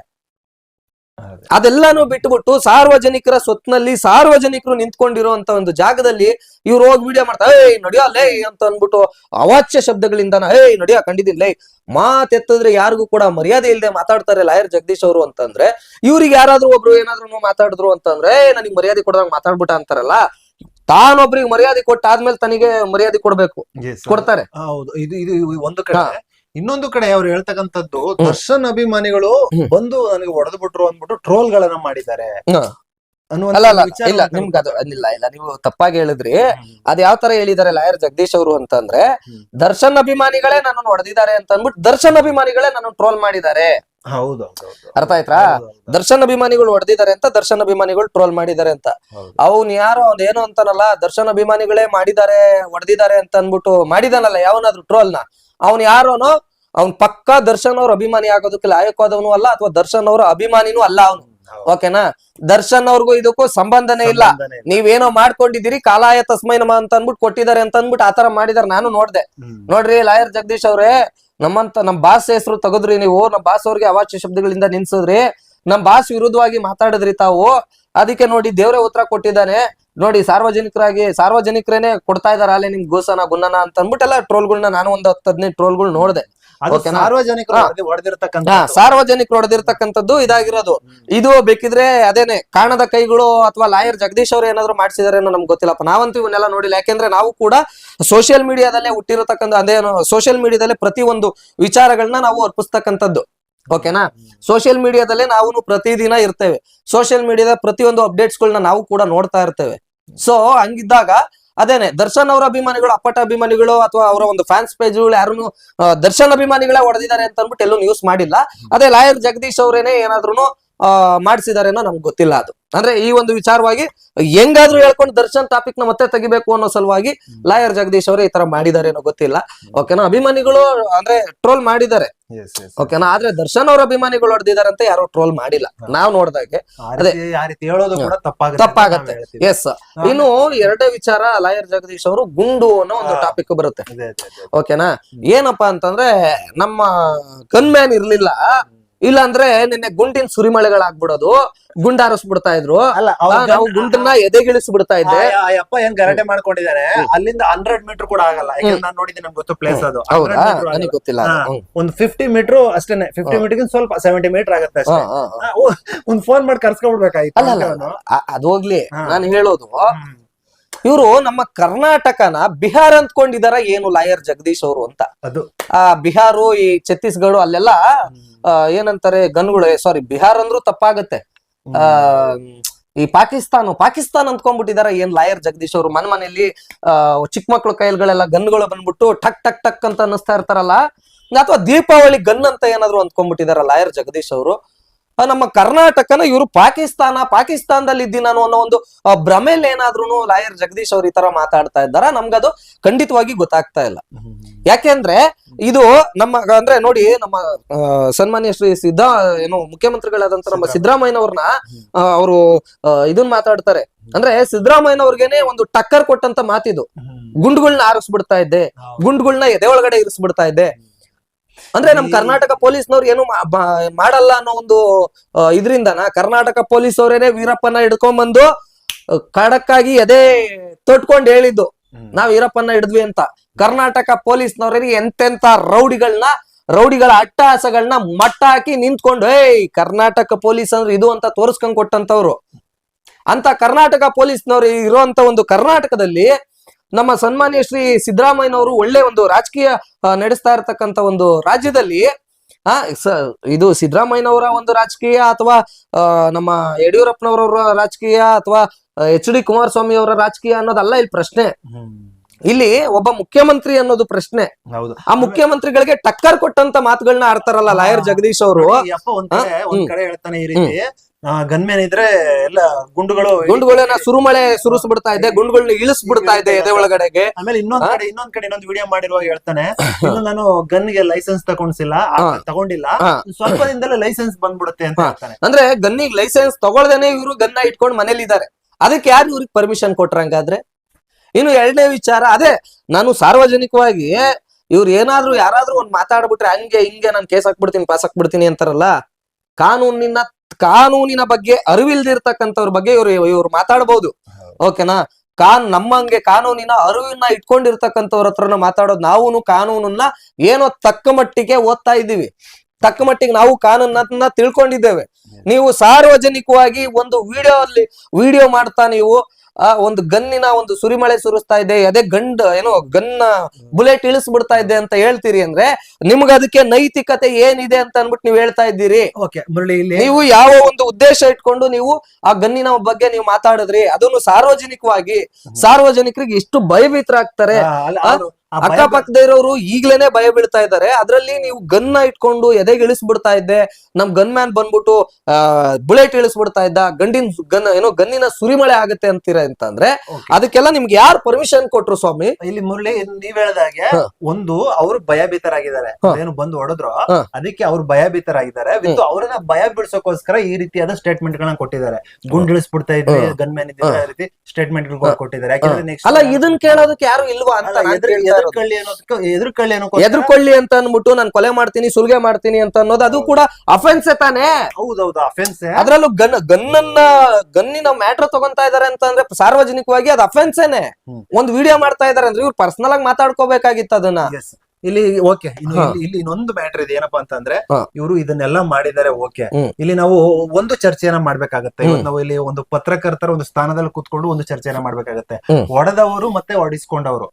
ಅದೆಲ್ಲಾನು ಬಿಟ್ಬಿಟ್ಟು ಸಾರ್ವಜನಿಕರ ಸ್ವತ್ನಲ್ಲಿ ಸಾರ್ವಜನಿಕರು ನಿಂತ್ಕೊಂಡಿರುವಂತ ಒಂದು ಜಾಗದಲ್ಲಿ ಇವ್ರು ಹೋಗಿ ವಿಡಿಯೋ ಮಾಡ್ತಾರೆ ಏಯ್ ನಡಿಯೋ ಲೇ ಅಂತ ಅಂದ್ಬಿಟ್ಟು ಅವಾಚ್ಯ ಶಬ್ದಗಳಿಂದ ಏಯ್ ನಡಿಯೋ ಕಂಡಿದ್ದೀನಿ ಲೇ. ಮಾತೆತ್ತಿದ್ರೆ ಯಾರಿಗೂ ಕೂಡ ಮರ್ಯಾದೆ ಇಲ್ಲದೆ ಮಾತಾಡ್ತಾರೆ ಲಾಯರ್ ಜಗದೀಶ್ ಅವರು ಅಂತಂದ್ರೆ ಇವ್ರಿಗೆ ಯಾರಾದ್ರೂ ಒಬ್ರು ಏನಾದ್ರು ಮಾತಾಡಿದ್ರು ಅಂತಂದ್ರೆ ಏ ನನಗೆ ಮರ್ಯಾದೆ ಕೊಡದಾಗ ಮಾತಾಡ್ಬಿಟ್ಟ ಅಂತಾರಲ್ಲ ತಾನೊಬ್ರಿಗೆ ಮರ್ಯಾದೆ ಕೊಟ್ಟಾದ್ಮೇಲೆ ತನಗೆ ಮರ್ಯಾದೆ ಕೊಡ್ಬೇಕು ಕೊಡ್ತಾರೆ. ಹೌದು. ಇದು ಇದು ಒಂದು ಕಡೆ. ಇನ್ನೊಂದು ಕಡೆ ಅವ್ರು ಹೇಳ್ತಕ್ಕಂಥದ್ದು ದರ್ಶನ್ ಅಭಿಮಾನಿಗಳು ಬಂದು ನನಗೆ ಹೊಡೆದು ಬಿಟ್ರು ಅಂದ್ಬಿಟ್ಟು ಟ್ರೋಲ್ ಗಳನ್ನ ಮಾಡಿದ್ದಾರೆ ಅಲ್ಲ ಅಲ್ಲ ಇಲ್ಲ ನಿಮ್ಗೆ ಅದು ಇಲ್ಲ ಇಲ್ಲ ನೀವು ತಪ್ಪಾಗಿ ಹೇಳಿದ್ರಿ. ಅದ್ ಯಾವ ತರ ಹೇಳಿದಾರೆ ಲಾಯರ್ ಜಗದೀಶ್ ಅವರು ಅಂತಂದ್ರೆ ಅಂದ್ರೆ ದರ್ಶನ್ ಅಭಿಮಾನಿಗಳೇ ನನ್ನನ್ನು ಹೊಡೆದಿದ್ದಾರೆ ಅಂತ ಅಂದ್ಬಿಟ್ಟು ದರ್ಶನ್ ಅಭಿಮಾನಿಗಳೇ ನನ್ನ ಟ್ರೋಲ್ ಮಾಡಿದ್ದಾರೆ. ಹೌದು. ಅರ್ಥ ಆಯ್ತಾ ದರ್ಶನ್ ಅಭಿಮಾನಿಗಳು ಹೊಡೆದಿದ್ದಾರೆ ಅಂತ ದರ್ಶನ್ ಅಭಿಮಾನಿಗಳು ಟ್ರೋಲ್ ಮಾಡಿದ್ದಾರೆ ಅಂತ. ಅವನ್ ಯಾರು ಅವ್ನ್ ಏನು ಅಂತಾನಲ್ಲ ದರ್ಶನ್ ಅಭಿಮಾನಿಗಳೇ ಮಾಡಿದ್ದಾರೆ ಹೊಡೆದಿದ್ದಾರೆ ಅಂತ ಅಂದ್ಬಿಟ್ಟು ಮಾಡಿದಾನಲ್ಲ ಯಾವನಾದ್ರು ಟ್ರೋಲ್ನ ಅವ್ನ್ ಯಾರೋನೋ ಅವ್ನ್ ಪಕ್ಕ ದರ್ಶನ್ ಅವ್ರ ಅಭಿಮಾನಿ ಆಗೋದಕ್ಕೆ ಲಾಯಕವಾದವನು ಅಲ್ಲ ಅಥವಾ ದರ್ಶನ್ ಅವರ ಅಭಿಮಾನಿನೂ ಅಲ್ಲ ಅವನು. ಓಕೆನಾ? ದರ್ಶನ್ ಅವ್ರಿಗೂ ಇದಕ್ಕೂ ಸಂಬಂಧನೇ ಇಲ್ಲ. ನೀವೇನೋ ಮಾಡ್ಕೊಂಡಿದ್ದೀರಿ ಕಾಲಾಯ ತಸ್ಮೈ ನಮ ಅಂತ ಅನ್ಬಿಟ್ಟು ಕೊಟ್ಟಿದ್ದಾರೆ ಅಂತ ಅನ್ಬಿಟ್ಟು ಆತರ ಮಾಡಿದಾರೆ ನಾನು ನೋಡ್ದೆ. ನೋಡ್ರಿ ಲಾಯರ್ ಜಗದೀಶ್ ಅವ್ರೆ ನಮ್ಮಂತ ನಮ್ ಬಾಸ್ ಹೆಸರು ತಗದ್ರಿ ನೀವು ನಮ್ ಬಾಸ್ ಅವ್ರಿಗೆ ಅವಾಚ್ಯ ಶಬ್ದಗಳಿಂದ ನಿನ್ಸಿದ್ರಿ ನಮ್ ಬಾಸ್ ವಿರುದ್ಧವಾಗಿ ಮಾತಾಡಿದ್ರಿ ತಾವು. ಅದಕ್ಕೆ ನೋಡಿ ದೇವ್ರೆ ಉತ್ತರ ಕೊಟ್ಟಿದ್ದಾನೆ. ನೋಡಿ ಸಾರ್ವಜನಿಕರಾಗಿ ಸಾರ್ವಜನಿಕರೇನೆ ಕೊಡ್ತಾ ಇದಾರೆ ಅಲ್ಲೇ ನಿಮ್ ಗೋಸನ ಗುನ್ನನ ಅಂತ ಅನ್ಬಿಟ್ಟೆಲ್ಲ ಟ್ರೋಲ್ಗಳನ್ನ ನಾನು ಒಂದ್ ಹತ್ತು ಹದಿನೈದು ಟ್ರೋಲ್ಗಳು ನೋಡ್ದೆ? ಸಾರ್ವಜನಿಕರು ಹೊಡೆದಿರ್ತಕ್ಕಂಥದ್ದು. ಇದಾಗಿರೋದು. ಇದು ಬೇಕಿದ್ರೆ ಅದೇನೆ ಕಾಣದ ಕೈಗಳು ಅಥವಾ ಲಾಯರ್ ಜಗದೀಶ್ ಅವರು ಏನಾದ್ರು ಮಾಡಿಸಿದಾರೆ ಅನ್ನೋ ನಮ್ಗೆ ಗೊತ್ತಿಲ್ಲಪ್ಪ. ನಾವಂತೂ ಇವನ್ನೆಲ್ಲ ನೋಡಿಲ್ಲ. ಯಾಕೆಂದ್ರೆ ನಾವು ಕೂಡ ಸೋಷಿಯಲ್ ಮೀಡಿಯಾದಲ್ಲೇ ಹುಟ್ಟಿರತಕ್ಕಂಥ ಅದೇನು ಸೋಷಿಯಲ್ ಮೀಡಿಯಾದಲ್ಲೇ ಪ್ರತಿ ಒಂದು ವಿಚಾರಗಳನ್ನ ನಾವು ಅರ್ಪಿಸ್ತಕ್ಕಂಥದ್ದು. ಓಕೆನಾ? ಸೋಷಿಯಲ್ ಮೀಡಿಯಾದಲ್ಲೇ ನಾವು ಪ್ರತಿದಿನ ಇರ್ತೇವೆ. ಸೋಷಿಯಲ್ ಮೀಡಿಯಾದ ಪ್ರತಿಯೊಂದು ಅಪ್ಡೇಟ್ಸ್ ಗಳನ್ನ ನಾವು ಕೂಡ ನೋಡ್ತಾ ಇರ್ತೇವೆ. ಸೊ ಹಂಗಿದ್ದಾಗ ಅದೇನೆ ದರ್ಶನ್ ಅವರ ಅಭಿಮಾನಿಗಳು ಅಪ್ಪಟ ಅಭಿಮಾನಿಗಳು ಅಥವಾ ಅವರ ಒಂದು ಫ್ಯಾನ್ಸ್ ಪೇಜ್ಗಳು ಯಾರು ದರ್ಶನ್ ಅಭಿಮಾನಿಗಳೇ ಹೊಡೆದಿದ್ದಾರೆ ಅಂತ ಅಂದ್ಬಿಟ್ಟು ಎಲ್ಲೂ ನ್ಯೂಸ್ ಮಾಡಿಲ್ಲ. ಅದೇ ಲಾಯರ್ ಜಗದೀಶ್ ಅವರೇನೆ ಏನಾದ್ರು ಮಾಡಿಸಿದಾರೇನೋ ನಮ್ಗೆ ಗೊತ್ತಿಲ್ಲ ಅದು. ಅಂದ್ರೆ ಈ ಒಂದು ವಿಚಾರವಾಗಿ ಹೆಂಗಾದ್ರೂ ಹೇಳ್ಕೊಂಡು ದರ್ಶನ್ ಟಾಪಿಕ್ನ ಮತ್ತೆ ತೆಗಿಬೇಕು ಅನ್ನೋ ಸಲುವಾಗಿ ಲಾಯರ್ ಜಗದೀಶ್ ಅವರೇ ಈ ತರ ಮಾಡಿದಾರೇನೋ ಗೊತ್ತಿಲ್ಲ. ಓಕೆನಾ ಅಭಿಮಾನಿಗಳು ಅಂದ್ರೆ ಟ್ರೋಲ್ ಮಾಡಿದ್ದಾರೆ. ಓಕೆನಾ ಆದ್ರೆ ದರ್ಶನ್ ಅವ್ರ ಅಭಿಮಾನಿಗಳು ಹೊಡೆದಿದ್ದಾರೆ ಅಂತ ಯಾರು ಟ್ರೋಲ್ ಮಾಡಿಲ್ಲ. ನಾವ್ ನೋಡ್ದಾಗೆ. ಆ ಅದೇ. ಹೇಳೋದು ಕೂಡ ತಪ್ಪಾಗುತ್ತೆ ಎಸ್ ಇನ್ನು ಎರಡೇ ವಿಚಾರ ಲಾಯರ್ ಜಗದೀಶ್ ಅವರು ಗುಂಡು ಅನ್ನೋ ಒಂದು ಟಾಪಿಕ್ ಬರುತ್ತೆ. ಓಕೆನಾ ಏನಪ್ಪಾ ಅಂತಂದ್ರೆ ನಮ್ಮ ಗನ್ ಮ್ಯಾನ್ ಇರ್ಲಿಲ್ಲ. ಇಲ್ಲ ಅಂದ್ರೆ ನಿನ್ನೆ ಗುಂಡಿನ ಸುರಿಮಳೆಗಳಾಗ್ಬಿಡೋದು ಗುಂಡಾರಿಸ್ಬಿಡ್ತಾ ಇದ್ರು. ಅಲ್ಲ ನಾವು ಗುಂಡನ್ನ ಎದೆಗಿಳಿಸಿ ಬಿಡ್ತಾ ಇದ್ದೆ ಅಪ್ಪ ಏನ್ ಗಲಾಟೆ ಮಾಡ್ಕೊಂಡಿದ್ದಾರೆ? ಅಲ್ಲಿಂದ ಹಂಡ್ರೆಡ್ ಮೀಟರ್ ಕೂಡ ಆಗಲ್ಲ. ನಾನು ನೋಡಿದ್ದೆ ನಮ್ಗೆ ಗೊತ್ತು ಪ್ಲೇಸ್ ಅದು. 100 ಹೌದಾ meter ನನಗೆ ಗೊತ್ತಿಲ್ಲ. ಒಂದ್ ಫಿಫ್ಟಿ ಮೀಟರ್ ಅಷ್ಟೇನೆ. ಫಿಫ್ಟಿ ಮೀಟರ್ ಸ್ವಲ್ಪ ಸೆವೆಂಟಿ ಮೀಟರ್ ಆಗುತ್ತೆ ಒಂದ್ ಫೋನ್ ಮಾಡಿ ಕರ್ಸ್ಕೊಂಡ್ಬಿಡ್ಬೇಕಾಯ್ತು ಅಲ್ಲ ಅದು ಹೋಗ್ಲಿ. ನಾನು ಹೇಳೋದು. ಇವರು ನಮ್ಮ ಕರ್ನಾಟಕನ ಬಿಹಾರ್ ಅಂತಕೊಂಡಿದಾರ ಏನು ಲಾಯರ್ ಜಗದೀಶ್ ಅವರು ಅಂತ. ಅದು. ಆ ಬಿಹಾರು ಈ ಛತ್ತೀಸ್ಗಢ ಅಲ್ಲೆಲ್ಲ ಏನಂತಾರೆ ಗನ್ಗಳು ಸಾರಿ ಬಿಹಾರ್ ಅಂದ್ರು ತಪ್ಪಾಗತ್ತೆ. ಆ ಈ ಪಾಕಿಸ್ತಾನ ಪಾಕಿಸ್ತಾನ ಅಂದ್ಕೊಂಡ್ಬಿಟ್ಟಿದಾರ ಏನ್ ಲಾಯರ್ ಜಗದೀಶ್ ಅವರು. ಮನ್ ಮನೆಯಲ್ಲಿ ಅಹ್ ಚಿಕ್ಕ ಮಕ್ಳು ಕೈಲ್ಗಳೆಲ್ಲ ಗನ್ಗಳು ಬಂದ್ಬಿಟ್ಟು ಟಕ್ ಟಕ್ ಟಕ್ ಅಂತ ಅನ್ನಿಸ್ತಾ ಇರ್ತಾರಲ್ಲ ಅಥವಾ ದೀಪಾವಳಿ ಗನ್ ಅಂತ ಏನಾದ್ರು ಅಂದ್ಕೊಂಡ್ಬಿಟ್ಟಿದಾರ ಲಾಯರ್ ಜಗದೀಶ್ ಅವರು. ನಮ್ಮ ಕರ್ನಾಟಕನ ಇವರು ಪಾಕಿಸ್ತಾನ ಪಾಕಿಸ್ತಾನದಲ್ಲಿ ಇದ್ದೀನಿ ನಾನು ಅನ್ನೋ ಒಂದು ಆ, ಭ್ರಮೆಲ್ ಏನಾದ್ರೂ ಲಾಯರ್ ಜಗದೀಶ್ ಅವ್ರು ಈ ತರ ಮಾತಾಡ್ತಾ ಇದ್ದಾರ? ನಮ್ಗದು ಖಂಡಿತವಾಗಿ ಗೊತ್ತಾಗ್ತಾ ಇಲ್ಲ. ಯಾಕೆಂದ್ರೆ ಇದು ನಮ್ಮ ಅಂದ್ರೆ ನೋಡಿ ನಮ್ಮ ಸನ್ಮಾನ್ಯ ಶ್ರೀ ಸಿದ್ದ ಏನು ಮುಖ್ಯಮಂತ್ರಿಗಳಾದಂತ ನಮ್ಮ ಸಿದ್ದರಾಮಯ್ಯನವ್ರನ್ನ ಅವರು ಇದನ್ ಮಾತಾಡ್ತಾರೆ. ಅಂದ್ರೆ ಸಿದ್ದರಾಮಯ್ಯನವ್ರಿಗೇನೆ ಒಂದು ಟಕ್ಕರ್ ಕೊಟ್ಟಂತ ಮಾತಿದು. ಗುಂಡುಗಳನ್ನ ಆರಿಸ್ಬಿಡ್ತಾ ಇದ್ದೆ. ಗುಂಡುಗಳನ್ನ ಎದೆ ಒಳಗಡೆ ಇರಿಸ್ಬಿಡ್ತಾ ಇದ್ದೆ. ಅಂದ್ರೆ ನಮ್ ಕರ್ನಾಟಕ ಪೊಲೀಸ್ನವ್ರು ಏನು ಮಾಡಲ್ಲ ಅನ್ನೋ ಒಂದು ಇದರಿಂದ ಇದ್ರಿಂದನ? ಕರ್ನಾಟಕ ಪೊಲೀಸ್ ಅವರೇನೆ ವೀರಪ್ಪನ ಹಿಡ್ಕೊಂಡ್ಬಂದು ಬಂದು ಕಡಕ್ಕಾಗಿ ಅದೇ ತೊಟ್ಕೊಂಡ್ ಹೇಳಿದ್ದು. ನಾವ್ ವೀರಪ್ಪನ ಹಿಡಿದ್ವಿ ಅಂತ. ಕರ್ನಾಟಕ ಪೊಲೀಸ್ನವ್ರಿಗೆ ಎಂತೆಂತ ರೌಡಿಗಳನ್ನ ರೌಡಿಗಳ ಅಟ್ಟಹಾಸಗಳನ್ನ ಮಟ್ಟ ಹಾಕಿ ನಿಂತ್ಕೊಂಡು ಏಯ್ ಕರ್ನಾಟಕ ಪೊಲೀಸ್ ಅಂದ್ರೆ ಇದು ಅಂತ ತೋರಿಸ್ಕೊಂಡ್ ಕೊಟ್ಟಂತವ್ರು. ಅಂತ ಕರ್ನಾಟಕ ಪೊಲೀಸ್ನವ್ರು ಇರುವಂತ ಒಂದು ಕರ್ನಾಟಕದಲ್ಲಿ ನಮ್ಮ ಸನ್ಮಾನ್ಯ ಶ್ರೀ ಸಿದ್ದರಾಮಯ್ಯನವರು ಒಳ್ಳೆ ಒಂದು ರಾಜಕೀಯ ನಡೆಸ್ತಾ ಇರತಕ್ಕಂತ ಒಂದು ರಾಜ್ಯದಲ್ಲಿ ಆ ಇದು ಸಿದ್ದರಾಮಯ್ಯನವರ ಒಂದು ರಾಜಕೀಯ ಅಥವಾ ಆ, ನಮ್ಮ ಯಡಿಯೂರಪ್ಪನವರ ರಾಜಕೀಯ ಅಥವಾ ಎಚ್ ಡಿ ಕುಮಾರಸ್ವಾಮಿ ಅವರ ರಾಜಕೀಯ ಅನ್ನೋದಲ್ಲ ಇಲ್ಲಿ ಪ್ರಶ್ನೆ. ಇಲ್ಲಿ ಒಬ್ಬ ಮುಖ್ಯಮಂತ್ರಿ ಅನ್ನೋದು ಪ್ರಶ್ನೆ. ಹೌದು. ಆ ಮುಖ್ಯಮಂತ್ರಿಗಳಿಗೆ ಟಕ್ಕರ್ ಕೊಟ್ಟಂತ ಮಾತುಗಳನ್ನ ಆಡ್ತಾರಲ್ಲ ಲಾಯರ್ ಜಗದೀಶ್ ಅವರು. ಕಡೆ ಹೇಳ್ತಾನೆ ಈ ರೀತಿ ಗನ್ಮೇನ್ ಇದ್ರೆ ಎಲ್ಲ ಗುಂಡುಗಳು ಗುಂಡುಗಳನ್ನ ಸುರುಮಳೆ ಸುರಿಸ್ಬಿಡ್ತಾ ಇದೆ ಗುಂಡುಗಳನ್ನ ಇಳಿಸ್ಬಿಡ್ತಾ ಇದೆ ಎದೆ ಒಳಗಡೆಗೆ. ಆಮೇಲೆ ಇನ್ನೊಂದ್ ಕಡೆ ಇನ್ನೊಂದ್ ಕಡೆ ಇನ್ನೊಂದ್ ವಿಡಿಯೋ ಮಾಡಿರುವಾಗ ಹೇಳ್ತಾನೆ. ಇನ್ನು ನಾನು ಗನ್ಗೆ ಲೈಸೆನ್ಸ್ ತಗೊಂಡಿಲ್ಲ. ಹಾ. ಸ್ವಲ್ಪ ದಿನದಲ್ಲೇ ಲೈಸೆನ್ಸ್ ಬಂದ್ಬಿಡುತ್ತೆ ಅಂತ ಹೇಳ್ತಾನೆ. ಅಂದ್ರೆ ಗನ್ನಿಗೆ ಲೈಸೆನ್ಸ್ ತಗೊಳ್ದೇನೆ ಇವರು ಗನ್ನ ಇಟ್ಕೊಂಡು ಮನೇಲಿ ಇದ್ದಾರೆ ಅದಕ್ಕೆ ಯಾರು ಇವ್ರಿಗೆ ಪರ್ಮಿಷನ್ ಕೊಟ್ರಂಗಾದ್ರೆ ಇನ್ನು ಎರಡನೇ ವಿಚಾರ ಅದೇ ನಾನು ಸಾರ್ವಜನಿಕವಾಗಿ ಇವ್ರು ಏನಾದ್ರೂ ಯಾರಾದ್ರೂ ಒಂದ್ ಮಾತಾಡ್ಬಿಟ್ರೆ ಹಂಗೆ ಹಿಂಗೆ ನಾನು ಕೇಸ್ ಹಾಕ್ಬಿಡ್ತೀನಿ ಪಾಸ್ ಹಾಕ್ಬಿಡ್ತೀನಿ ಅಂತಾರಲ್ಲ ಕಾನೂನಿನ ಕಾನೂನಿನ ಬಗ್ಗೆ ಅರಿವಿಲ್ದಿರ್ತಕ್ಕಂಥವ್ರ ಬಗ್ಗೆ ಇವ್ರು ಇವ್ರು ಮಾತಾಡಬಹುದು ಓಕೆನಾ? ಕಾನ್ ನಮ್ಮಂಗೆ ಕಾನೂನಿನ ಅರಿವಿನ ಇಟ್ಕೊಂಡಿರ್ತಕ್ಕಂಥವ್ರ ಹತ್ರನ ಮಾತಾಡೋದು ನಾವು ಕಾನೂನನ್ನ ಏನೋ ತಕ್ಕ ಮಟ್ಟಿಗೆ ಓದ್ತಾ ಇದ್ದೀವಿ. ತಕ್ಕ ಮಟ್ಟಿಗೆ ನಾವು ಕಾನೂನನ್ನ ತಿಳ್ಕೊಂಡಿದ್ದೇವೆ. ನೀವು ಸಾರ್ವಜನಿಕವಾಗಿ ಒಂದು ವಿಡಿಯೋ ಅಲ್ಲಿ ವಿಡಿಯೋ ಮಾಡ್ತಾ ನೀವು ಆ ಒಂದು ಗನ್ನಿನ ಒಂದು ಸುರಿಮಳೆ ಸುರಿಸ್ತಾ ಇದೆ ಅದೇ ಗಂಡ್ ಏನೋ ಗನ್ನ ಬುಲೆಟ್ ಇಳಿಸ್ಬಿಡ್ತಾ ಇದೆ ಅಂತ ಹೇಳ್ತೀರಿ ಅಂದ್ರೆ ನಿಮ್ಗೆ ಅದಕ್ಕೆ ನೈತಿಕತೆ ಏನಿದೆ ಅಂತ ಅನ್ಬಿಟ್ಟು ನೀವು ಹೇಳ್ತಾ ಇದ್ದೀರಿ. ಓಕೆ ಮುರಳಿ ಇಲ್ಲಿ ನೀವು ಯಾವ ಒಂದು ಉದ್ದೇಶ ಇಟ್ಕೊಂಡು ನೀವು ಆ ಗನ್ನಿನ ಬಗ್ಗೆ ನೀವು ಮಾತಾಡಿದ್ರಿ ಅದನ್ನು ಸಾರ್ವಜನಿಕವಾಗಿ ಸಾರ್ವಜನಿಕರಿಗೆ ಎಷ್ಟು ಭಯಭೀತರಾಗ್ತಾರೆ. ಅಕ್ಕಪಕ್ಕದ ಇರೋರು ಈಗ್ಲೇನೆ ಭಯ ಬೀಳ್ತಾ ಇದ್ದಾರೆ ಅದ್ರಲ್ಲಿ ನೀವು ಗನ್ನ ಇಟ್ಕೊಂಡು ಎದೆಗೆ ಇಳಿಸ್ಬಿಡ್ತಾ ಇದ್ದೆ ನಮ್ ಗನ್ ಮ್ಯಾನ್ ಬಂದ್ಬಿಟ್ಟು ಬುಲೆಟ್ ಇಳಿಸ್ಬಿಡ್ತಾ ಇದ್ದ ಗಂಡಿನ ಗನ್ ಏನೋ ಗನ್ನಿನ ಸುರಿಮಳೆ ಆಗುತ್ತೆ ಅಂತೀರ ಅಂತಂದ್ರೆ. ಅದಕ್ಕೆಲ್ಲ ನಿಮ್ಗೆ ಯಾರು ಪರ್ಮಿಷನ್ ಕೊಟ್ರು ಸ್ವಾಮಿ ಇಲ್ಲಿ ಮುರಳಿ ನೀವ್ ಹೇಳ್ದಾಗೆ ಒಂದು ಅವ್ರು ಭಯಭೀತರಾಗಿದ್ದಾರೆ. ಏನು ಬಂದು ಹೊಡೆದ್ರು. ಅದಕ್ಕೆ ಅವ್ರು ಭಯಭೀತರಾಗಿದ್ದಾರೆ ಅವ್ರನ್ನ ಭಯ ಬಿಡ್ಸೋಕೋಸ್ಕರ ಈ ರೀತಿಯಾದ ಸ್ಟೇಟ್ಮೆಂಟ್ ಗಳನ್ನ ಕೊಟ್ಟಿದ್ದಾರೆ ಗುಂಡಿಳಿಸ್ಬಿಡ್ತಾ ಇದ್ರೆ ಹ. ಗನ್ ಮ್ಯಾನ್ ಇದ್ರೆ ಈ ರೀತಿ ಸ್ಟೇಟ್ಮೆಂಟ್ ಕೊಟ್ಟಿದ್ದಾರೆ ಯಾಕಂದ್ರೆ ಅಲ್ಲ ಇದನ್ ಕೇಳೋದಕ್ಕೆ ಯಾರು ಇಲ್ವಾ ಅಂತ. ಎದುರ್ಕಳ್ಳಿ ಅನ್ನೋದಕ್ಕೆ ಎದುರ್ಕಳ್ಳಿ ಅನ್ನೋ ಎದುರ್ಕೊಳ್ಳಿ ಅಂತ ಅನ್ಬಿಟ್ಟು ನಾನು ಕೊಲೆ ಮಾಡ್ತೀನಿ ಸುಲ್ಗೆ ಮಾಡ್ತೀನಿ ಅಂತ ಅನ್ನೋದು ಅದು ಕೂಡ ಅಫೆನ್ಸ್ ತಾನೇ? ಹೌದೌದು ಅಫೆನ್ಸ್ ಅದ್ರಲ್ಲೂ ಗನ್ ಗನ್ನನ್ನ ಗನ್ನಿನ ಮ್ಯಾಟ್ರ್ ತಗೊಂತಾ ಇದಾರೆ ಅಂತ ಅಂದ್ರೆ ಸಾರ್ವಜನಿಕವಾಗಿ ಅದು ಅಫೆನ್ಸೇನೆ ಒಂದು ವಿಡಿಯೋ ಮಾಡ್ತಾ ಇದಾರೆ ಅಂದ್ರೆ ಇವ್ರು ಪರ್ಸನಲ್ ಆಗಿ ಮಾತಾಡ್ಕೋಬೇಕಾಗಿತ್ತು ಅದನ್ನ. ಇಲ್ಲಿ ಓಕೆ ಇಲ್ಲಿ- ಇಲ್ಲಿ ಇನ್ನೊಂದು ಮ್ಯಾಟರ್ ಇದೆ ಏನಪ್ಪಾ ಅಂತಂದ್ರೆ. ಇವರು ಇದನ್ನೆಲ್ಲ ಮಾಡಿದ್ದಾರೆ ಓಕೆ ಇಲ್ಲಿ ನಾವು ಒಂದು ಚರ್ಚೆಯನ್ನ ಮಾಡ್ಬೇಕಾಗತ್ತೆ. ನಾವು ಇಲ್ಲಿ ಒಂದು ಪತ್ರಕರ್ತರ ಒಂದು ಸ್ಥಾನದಲ್ಲಿ ಕುತ್ಕೊಂಡು ಒಂದು ಚರ್ಚೆಯನ್ನ ಮಾಡ್ಬೇಕಾಗತ್ತೆ. ಹೊಡೆದವರು ಮತ್ತೆ ಹೊಡಿಸ್ಕೊಂಡವರು.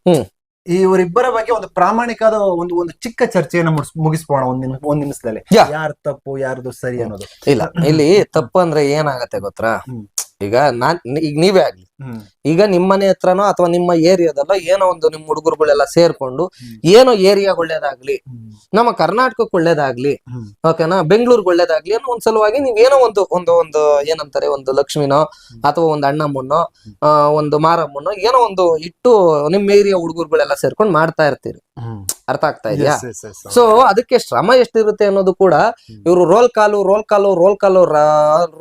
ಇವರಿಬ್ಬರ ಬಗ್ಗೆ ಒಂದು ಪ್ರಾಮಾಣಿಕವಾದ ಒಂದು ಒಂದು ಚಿಕ್ಕ ಚರ್ಚೆಯನ್ನು ಮುಗಿಸ್- ಮುಗಿಸ್ಬೋಣ ಒಂದ್ ಒಂದ್ ನಿಮಿಷದಲ್ಲಿ ಯಾ. ಯಾರ್ ತಪ್ಪು ಯಾರ್ದು ಸರಿ ಅನ್ನೋದು ಇಲ್ಲ ಇಲ್ಲಿ ತಪ್ಪು ಅಂದ್ರೆ ಏನಾಗತ್ತೆ ಗೊತ್ತಾ ಹ್ಮ್. ಈಗ ನಾನ್ ಈಗ ನೀವೇ ಆಗ್ಲಿ ಈಗ ನಿಮ್ಮನೆ ಹತ್ರನೋ ಅಥವಾ ನಿಮ್ಮ ಏರಿಯಾದಲ್ಲೋ ಏನೋ ಒಂದು ನಿಮ್ ಹುಡುಗರುಗಳೆಲ್ಲ ಸೇರ್ಕೊಂಡು ಏನೋ ಏರಿಯಾ ಒಳ್ಳೇದಾಗ್ಲಿ. ನಮ್ಮ ಕರ್ನಾಟಕಕ್ಕೆ ಒಳ್ಳೇದಾಗ್ಲಿ. ಓಕೆನಾ ಬೆಂಗಳೂರ್ಗ್ ಒಳ್ಳೇದಾಗ್ಲಿ ಅನ್ನೋ ಒಂದ್ ಸಲುವಾಗಿ ನೀವ್ ಏನೋ ಒಂದು ಒಂದು ಒಂದು ಏನಂತಾರೆ ಒಂದು ಲಕ್ಷ್ಮಿನೋ ಅಥವಾ ಒಂದು ಅಣ್ಣಮ್ಮನೋ ಒಂದು ಮಾರಮ್ಮನೋ ಏನೋ ಒಂದು ಇಟ್ಟು ನಿಮ್ ಏರಿಯಾ ಹುಡುಗರುಗಳೆಲ್ಲ ಸೇರ್ಕೊಂಡು ಮಾಡ್ತಾ ಇರ್ತೀರಿ. ಅರ್ಥ ಆಗ್ತಾ ಇದೆಯಾ. ಸೊ ಅದಕ್ಕೆ ಶ್ರಮ ಎಷ್ಟಿರುತ್ತೆ ಅನ್ನೋದು ಕೂಡ. ಇವರು roll call roll call roll call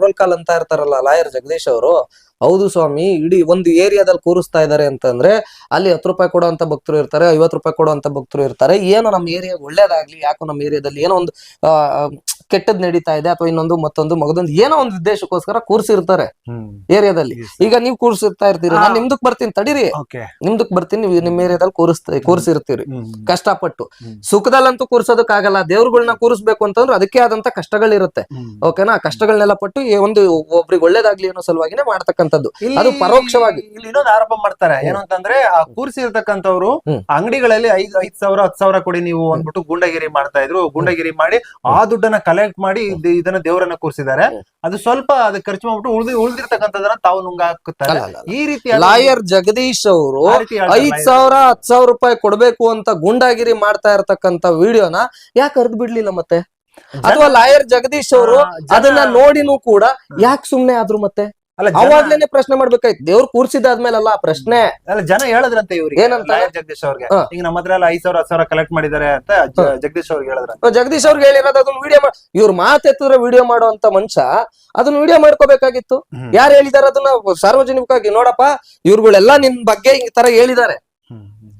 roll call ಅಂತ ಇರ್ತಾರಲ್ಲ ಲಾಯರ್ ಜಗದೀಶ್ ಅವರು ಹೌದು ಸ್ವಾಮಿ ಇಡೀ ಒಂದು ಏರಿಯಾದಲ್ಲಿ ಕೂರಿಸ್ತಾ ಇದ್ದಾರೆ ಅಂತಂದ್ರೆ ಅಲ್ಲಿ ಹತ್ತು ರೂಪಾಯಿ ಕೊಡುವಂತ ಭಕ್ತರು ಇರ್ತಾರೆ ಐವತ್ತು ರೂಪಾಯಿ ಕೊಡುವಂತ ಭಕ್ತರು ಇರ್ತಾರೆ. ಏನೋ ನಮ್ಮ ಏರಿಯಾ ಒಳ್ಳೇದಾಗ್ಲಿ ಯಾಕೋ ನಮ್ಮ ಏರಿಯಾದಲ್ಲಿ ಏನೋ ಒಂದು ಕೆಟ್ಟದ್ ನಡೀತಾ ಇದೆ ಅಥವಾ ಇನ್ನೊಂದು ಮತ್ತೊಂದು ಮಗದೊಂದು ಏನೋ ಒಂದು ಉದ್ದೇಶಕ್ಕೋಸ್ಕರ ಕೂರಿಸಿರ್ತಾರೆ. ಏರಿಯಾದಲ್ಲಿ. ಈಗ ನೀವು ಕೂರಿಸಿರ್ತಾ ಇರ್ತೀರಿ. ನಾನು ನಿಮ್ದಕ್ ಬರ್ತೀನಿ ತಡೀರಿ. ನಿಮ್ದಕ್ ಬರ್ತೀನಿ ನೀವು ನಿಮ್ಮ ಏರಿಯಾದಲ್ಲಿ ಕೂರಿಸ್ತಾ ಕೂರಿಸಿರ್ತೀರಿ. ಕಷ್ಟಪಟ್ಟು. ಸುಖದಲ್ಲಂತೂ ಕೂರ್ಸೋದಕ್ಕಾಗಲ್ಲ ದೇವ್ರುಗಳನ್ನ ಕೂರಿಸ್ಬೇಕು ಅಂತಂದ್ರೆ ಅದಕ್ಕೆ ಆದಂತ ಕಷ್ಟಗಳಿರುತ್ತೆ. ಓಕೆನಾ ಕಷ್ಟಗಳನ್ನೆಲ್ಲ ಪಟ್ಟು ಒಂದು ಒಬ್ರಿಗೆ ಒಳ್ಳೇದಾಗ್ಲಿ ಅನ್ನೋ ಸಲುವಾಗಿನೇ ಮಾಡ್ತಕ್ಕಂಥದ್ದು. ಇಲ್ಲಿ- ಅದು ಪರೋಕ್ಷವಾಗಿ. ಇಲ್ಲಿ ಇನ್ನೊಂದು ಆರೋಪ ಮಾಡ್ತಾರೆ. ಏನು ಅಂತಂದ್ರೆ ಆ ಕೂರಿಸಿರ್ತಕ್ಕಂಥವ್ರು ಇರ್ತಕ್ಕಂಥವ್ರು ಅಂಗಡಿಗಳಲ್ಲಿ ಐದ್ ಐದ್ ಸಾವಿರ ಹತ್ ಸಾವಿರ ಕೊಡಿ ನೀವು ಅಂದ್ಬಿಟ್ಟು ಗುಂಡಗಿರಿ ಮಾಡ್ತಾ ಇದ್ರು. ಗುಂಡಗಿರಿ ಮಾಡಿ ಆ ದುಡ್ಡನ್ನ ಕಲೆಕ್ಟ್ ಮಾಡಿ ಇದನ್ನ ದೇವರನ್ನ ಕೂರಿಸಿದ್ದಾರೆ. ಅದು ಸ್ವಲ್ಪ ಅದಕ್ಕೆ ಖರ್ಚು ಮಾಡ್ಬಿಟ್ಟು ಉಳಿದು ಉಳ್ದಿರ್ತಕ್ಕಂಥದನ್ನ ತಾವು ನುಂಗ ಹಾಕುತ್ತಾರೆ. ಈ ರೀತಿ ಲಾಯರ್ ಜಗದೀಶ್ ಅವರು ಐದ್. ಸಾವಿರ ಹತ್ ಸಾವಿರ ರೂಪಾಯಿ ಕೊಡ್ಬೇಕು ಅಂತ ಗುಂಡಾಗಿರಿ ಮಾಡ್ತಾ ಇರತಕ್ಕಂತ ವಿಡಿಯೋನ ಯಾಕೆ ಅರ್ದ್ ಬಿಡ್ಲಿಲ್ಲ ಮತ್ತೆ? ಅಥವಾ ಲಾಯರ್ ಜಗದೀಶ್ ಅವರು ಅದನ್ನ ನೋಡಿನೂ ಕೂಡ ಯಾಕೆ ಸುಮ್ನೆ ಆದ್ರು ಮತ್ತೆ? ಅಲ್ಲ ಅವಾಗ್ಲೇನೆ ಪ್ರಶ್ನೆ ಮಾಡ್ಬೇಕಾಯ್ತು. ದೇವ್ರು ಕೂರ್ಸಿದಾದ್ಮೇಲಲ್ಲ ಪ್ರಶ್ನೆ. ಅಲ್ಲ ಜನ ಹೇಳದ್ರಂತೆ ಇವ್ರಿಗೆ. ಏನಂತ? ಲಾಯರ್ ಜಗದೀಶ್ ಅವ್ರಿಗೆ. ಹಾ. ಈಗ ನಮ್ಮ ಹತ್ರ ಎಲ್ಲ ಐದ್ ಸಾವಿರ ಹತ್ತು ಸಾವಿರ ಕಲೆಕ್ಟ್ ಮಾಡಿದ್ದಾರೆ ಅಂತ ಜ- ಜಗದೀಶ್ ಅವ್ರಿಗೆ ಹೇಳಿದ್ರ ಜಗದೀಶ್ ಅವ್ರಿಗೆ ಹೇಳಿರೋದು ಅದನ್ನ ವಿಡಿಯೋ ಇವ್ರ ಮಾತೆತ್ತಿದ್ರೆ ವಿಡಿಯೋ ಮಾಡುವಂತ ಮನುಷ್ಯ ಅದನ್ನ ವಿಡಿಯೋ ಮಾಡ್ಕೋಬೇಕಾಗಿತ್ತು. ಯಾರು ಹೇಳಿದಾರ ಅದನ್ನ ಸಾರ್ವಜನಿಕವಾಗಿ ನೋಡಪ್ಪ ಇವ್ರುಗಳೆಲ್ಲ ನಿನ್ ಬಗ್ಗೆ ಈ ತರ ಹೇಳಿದ್ದಾರೆ.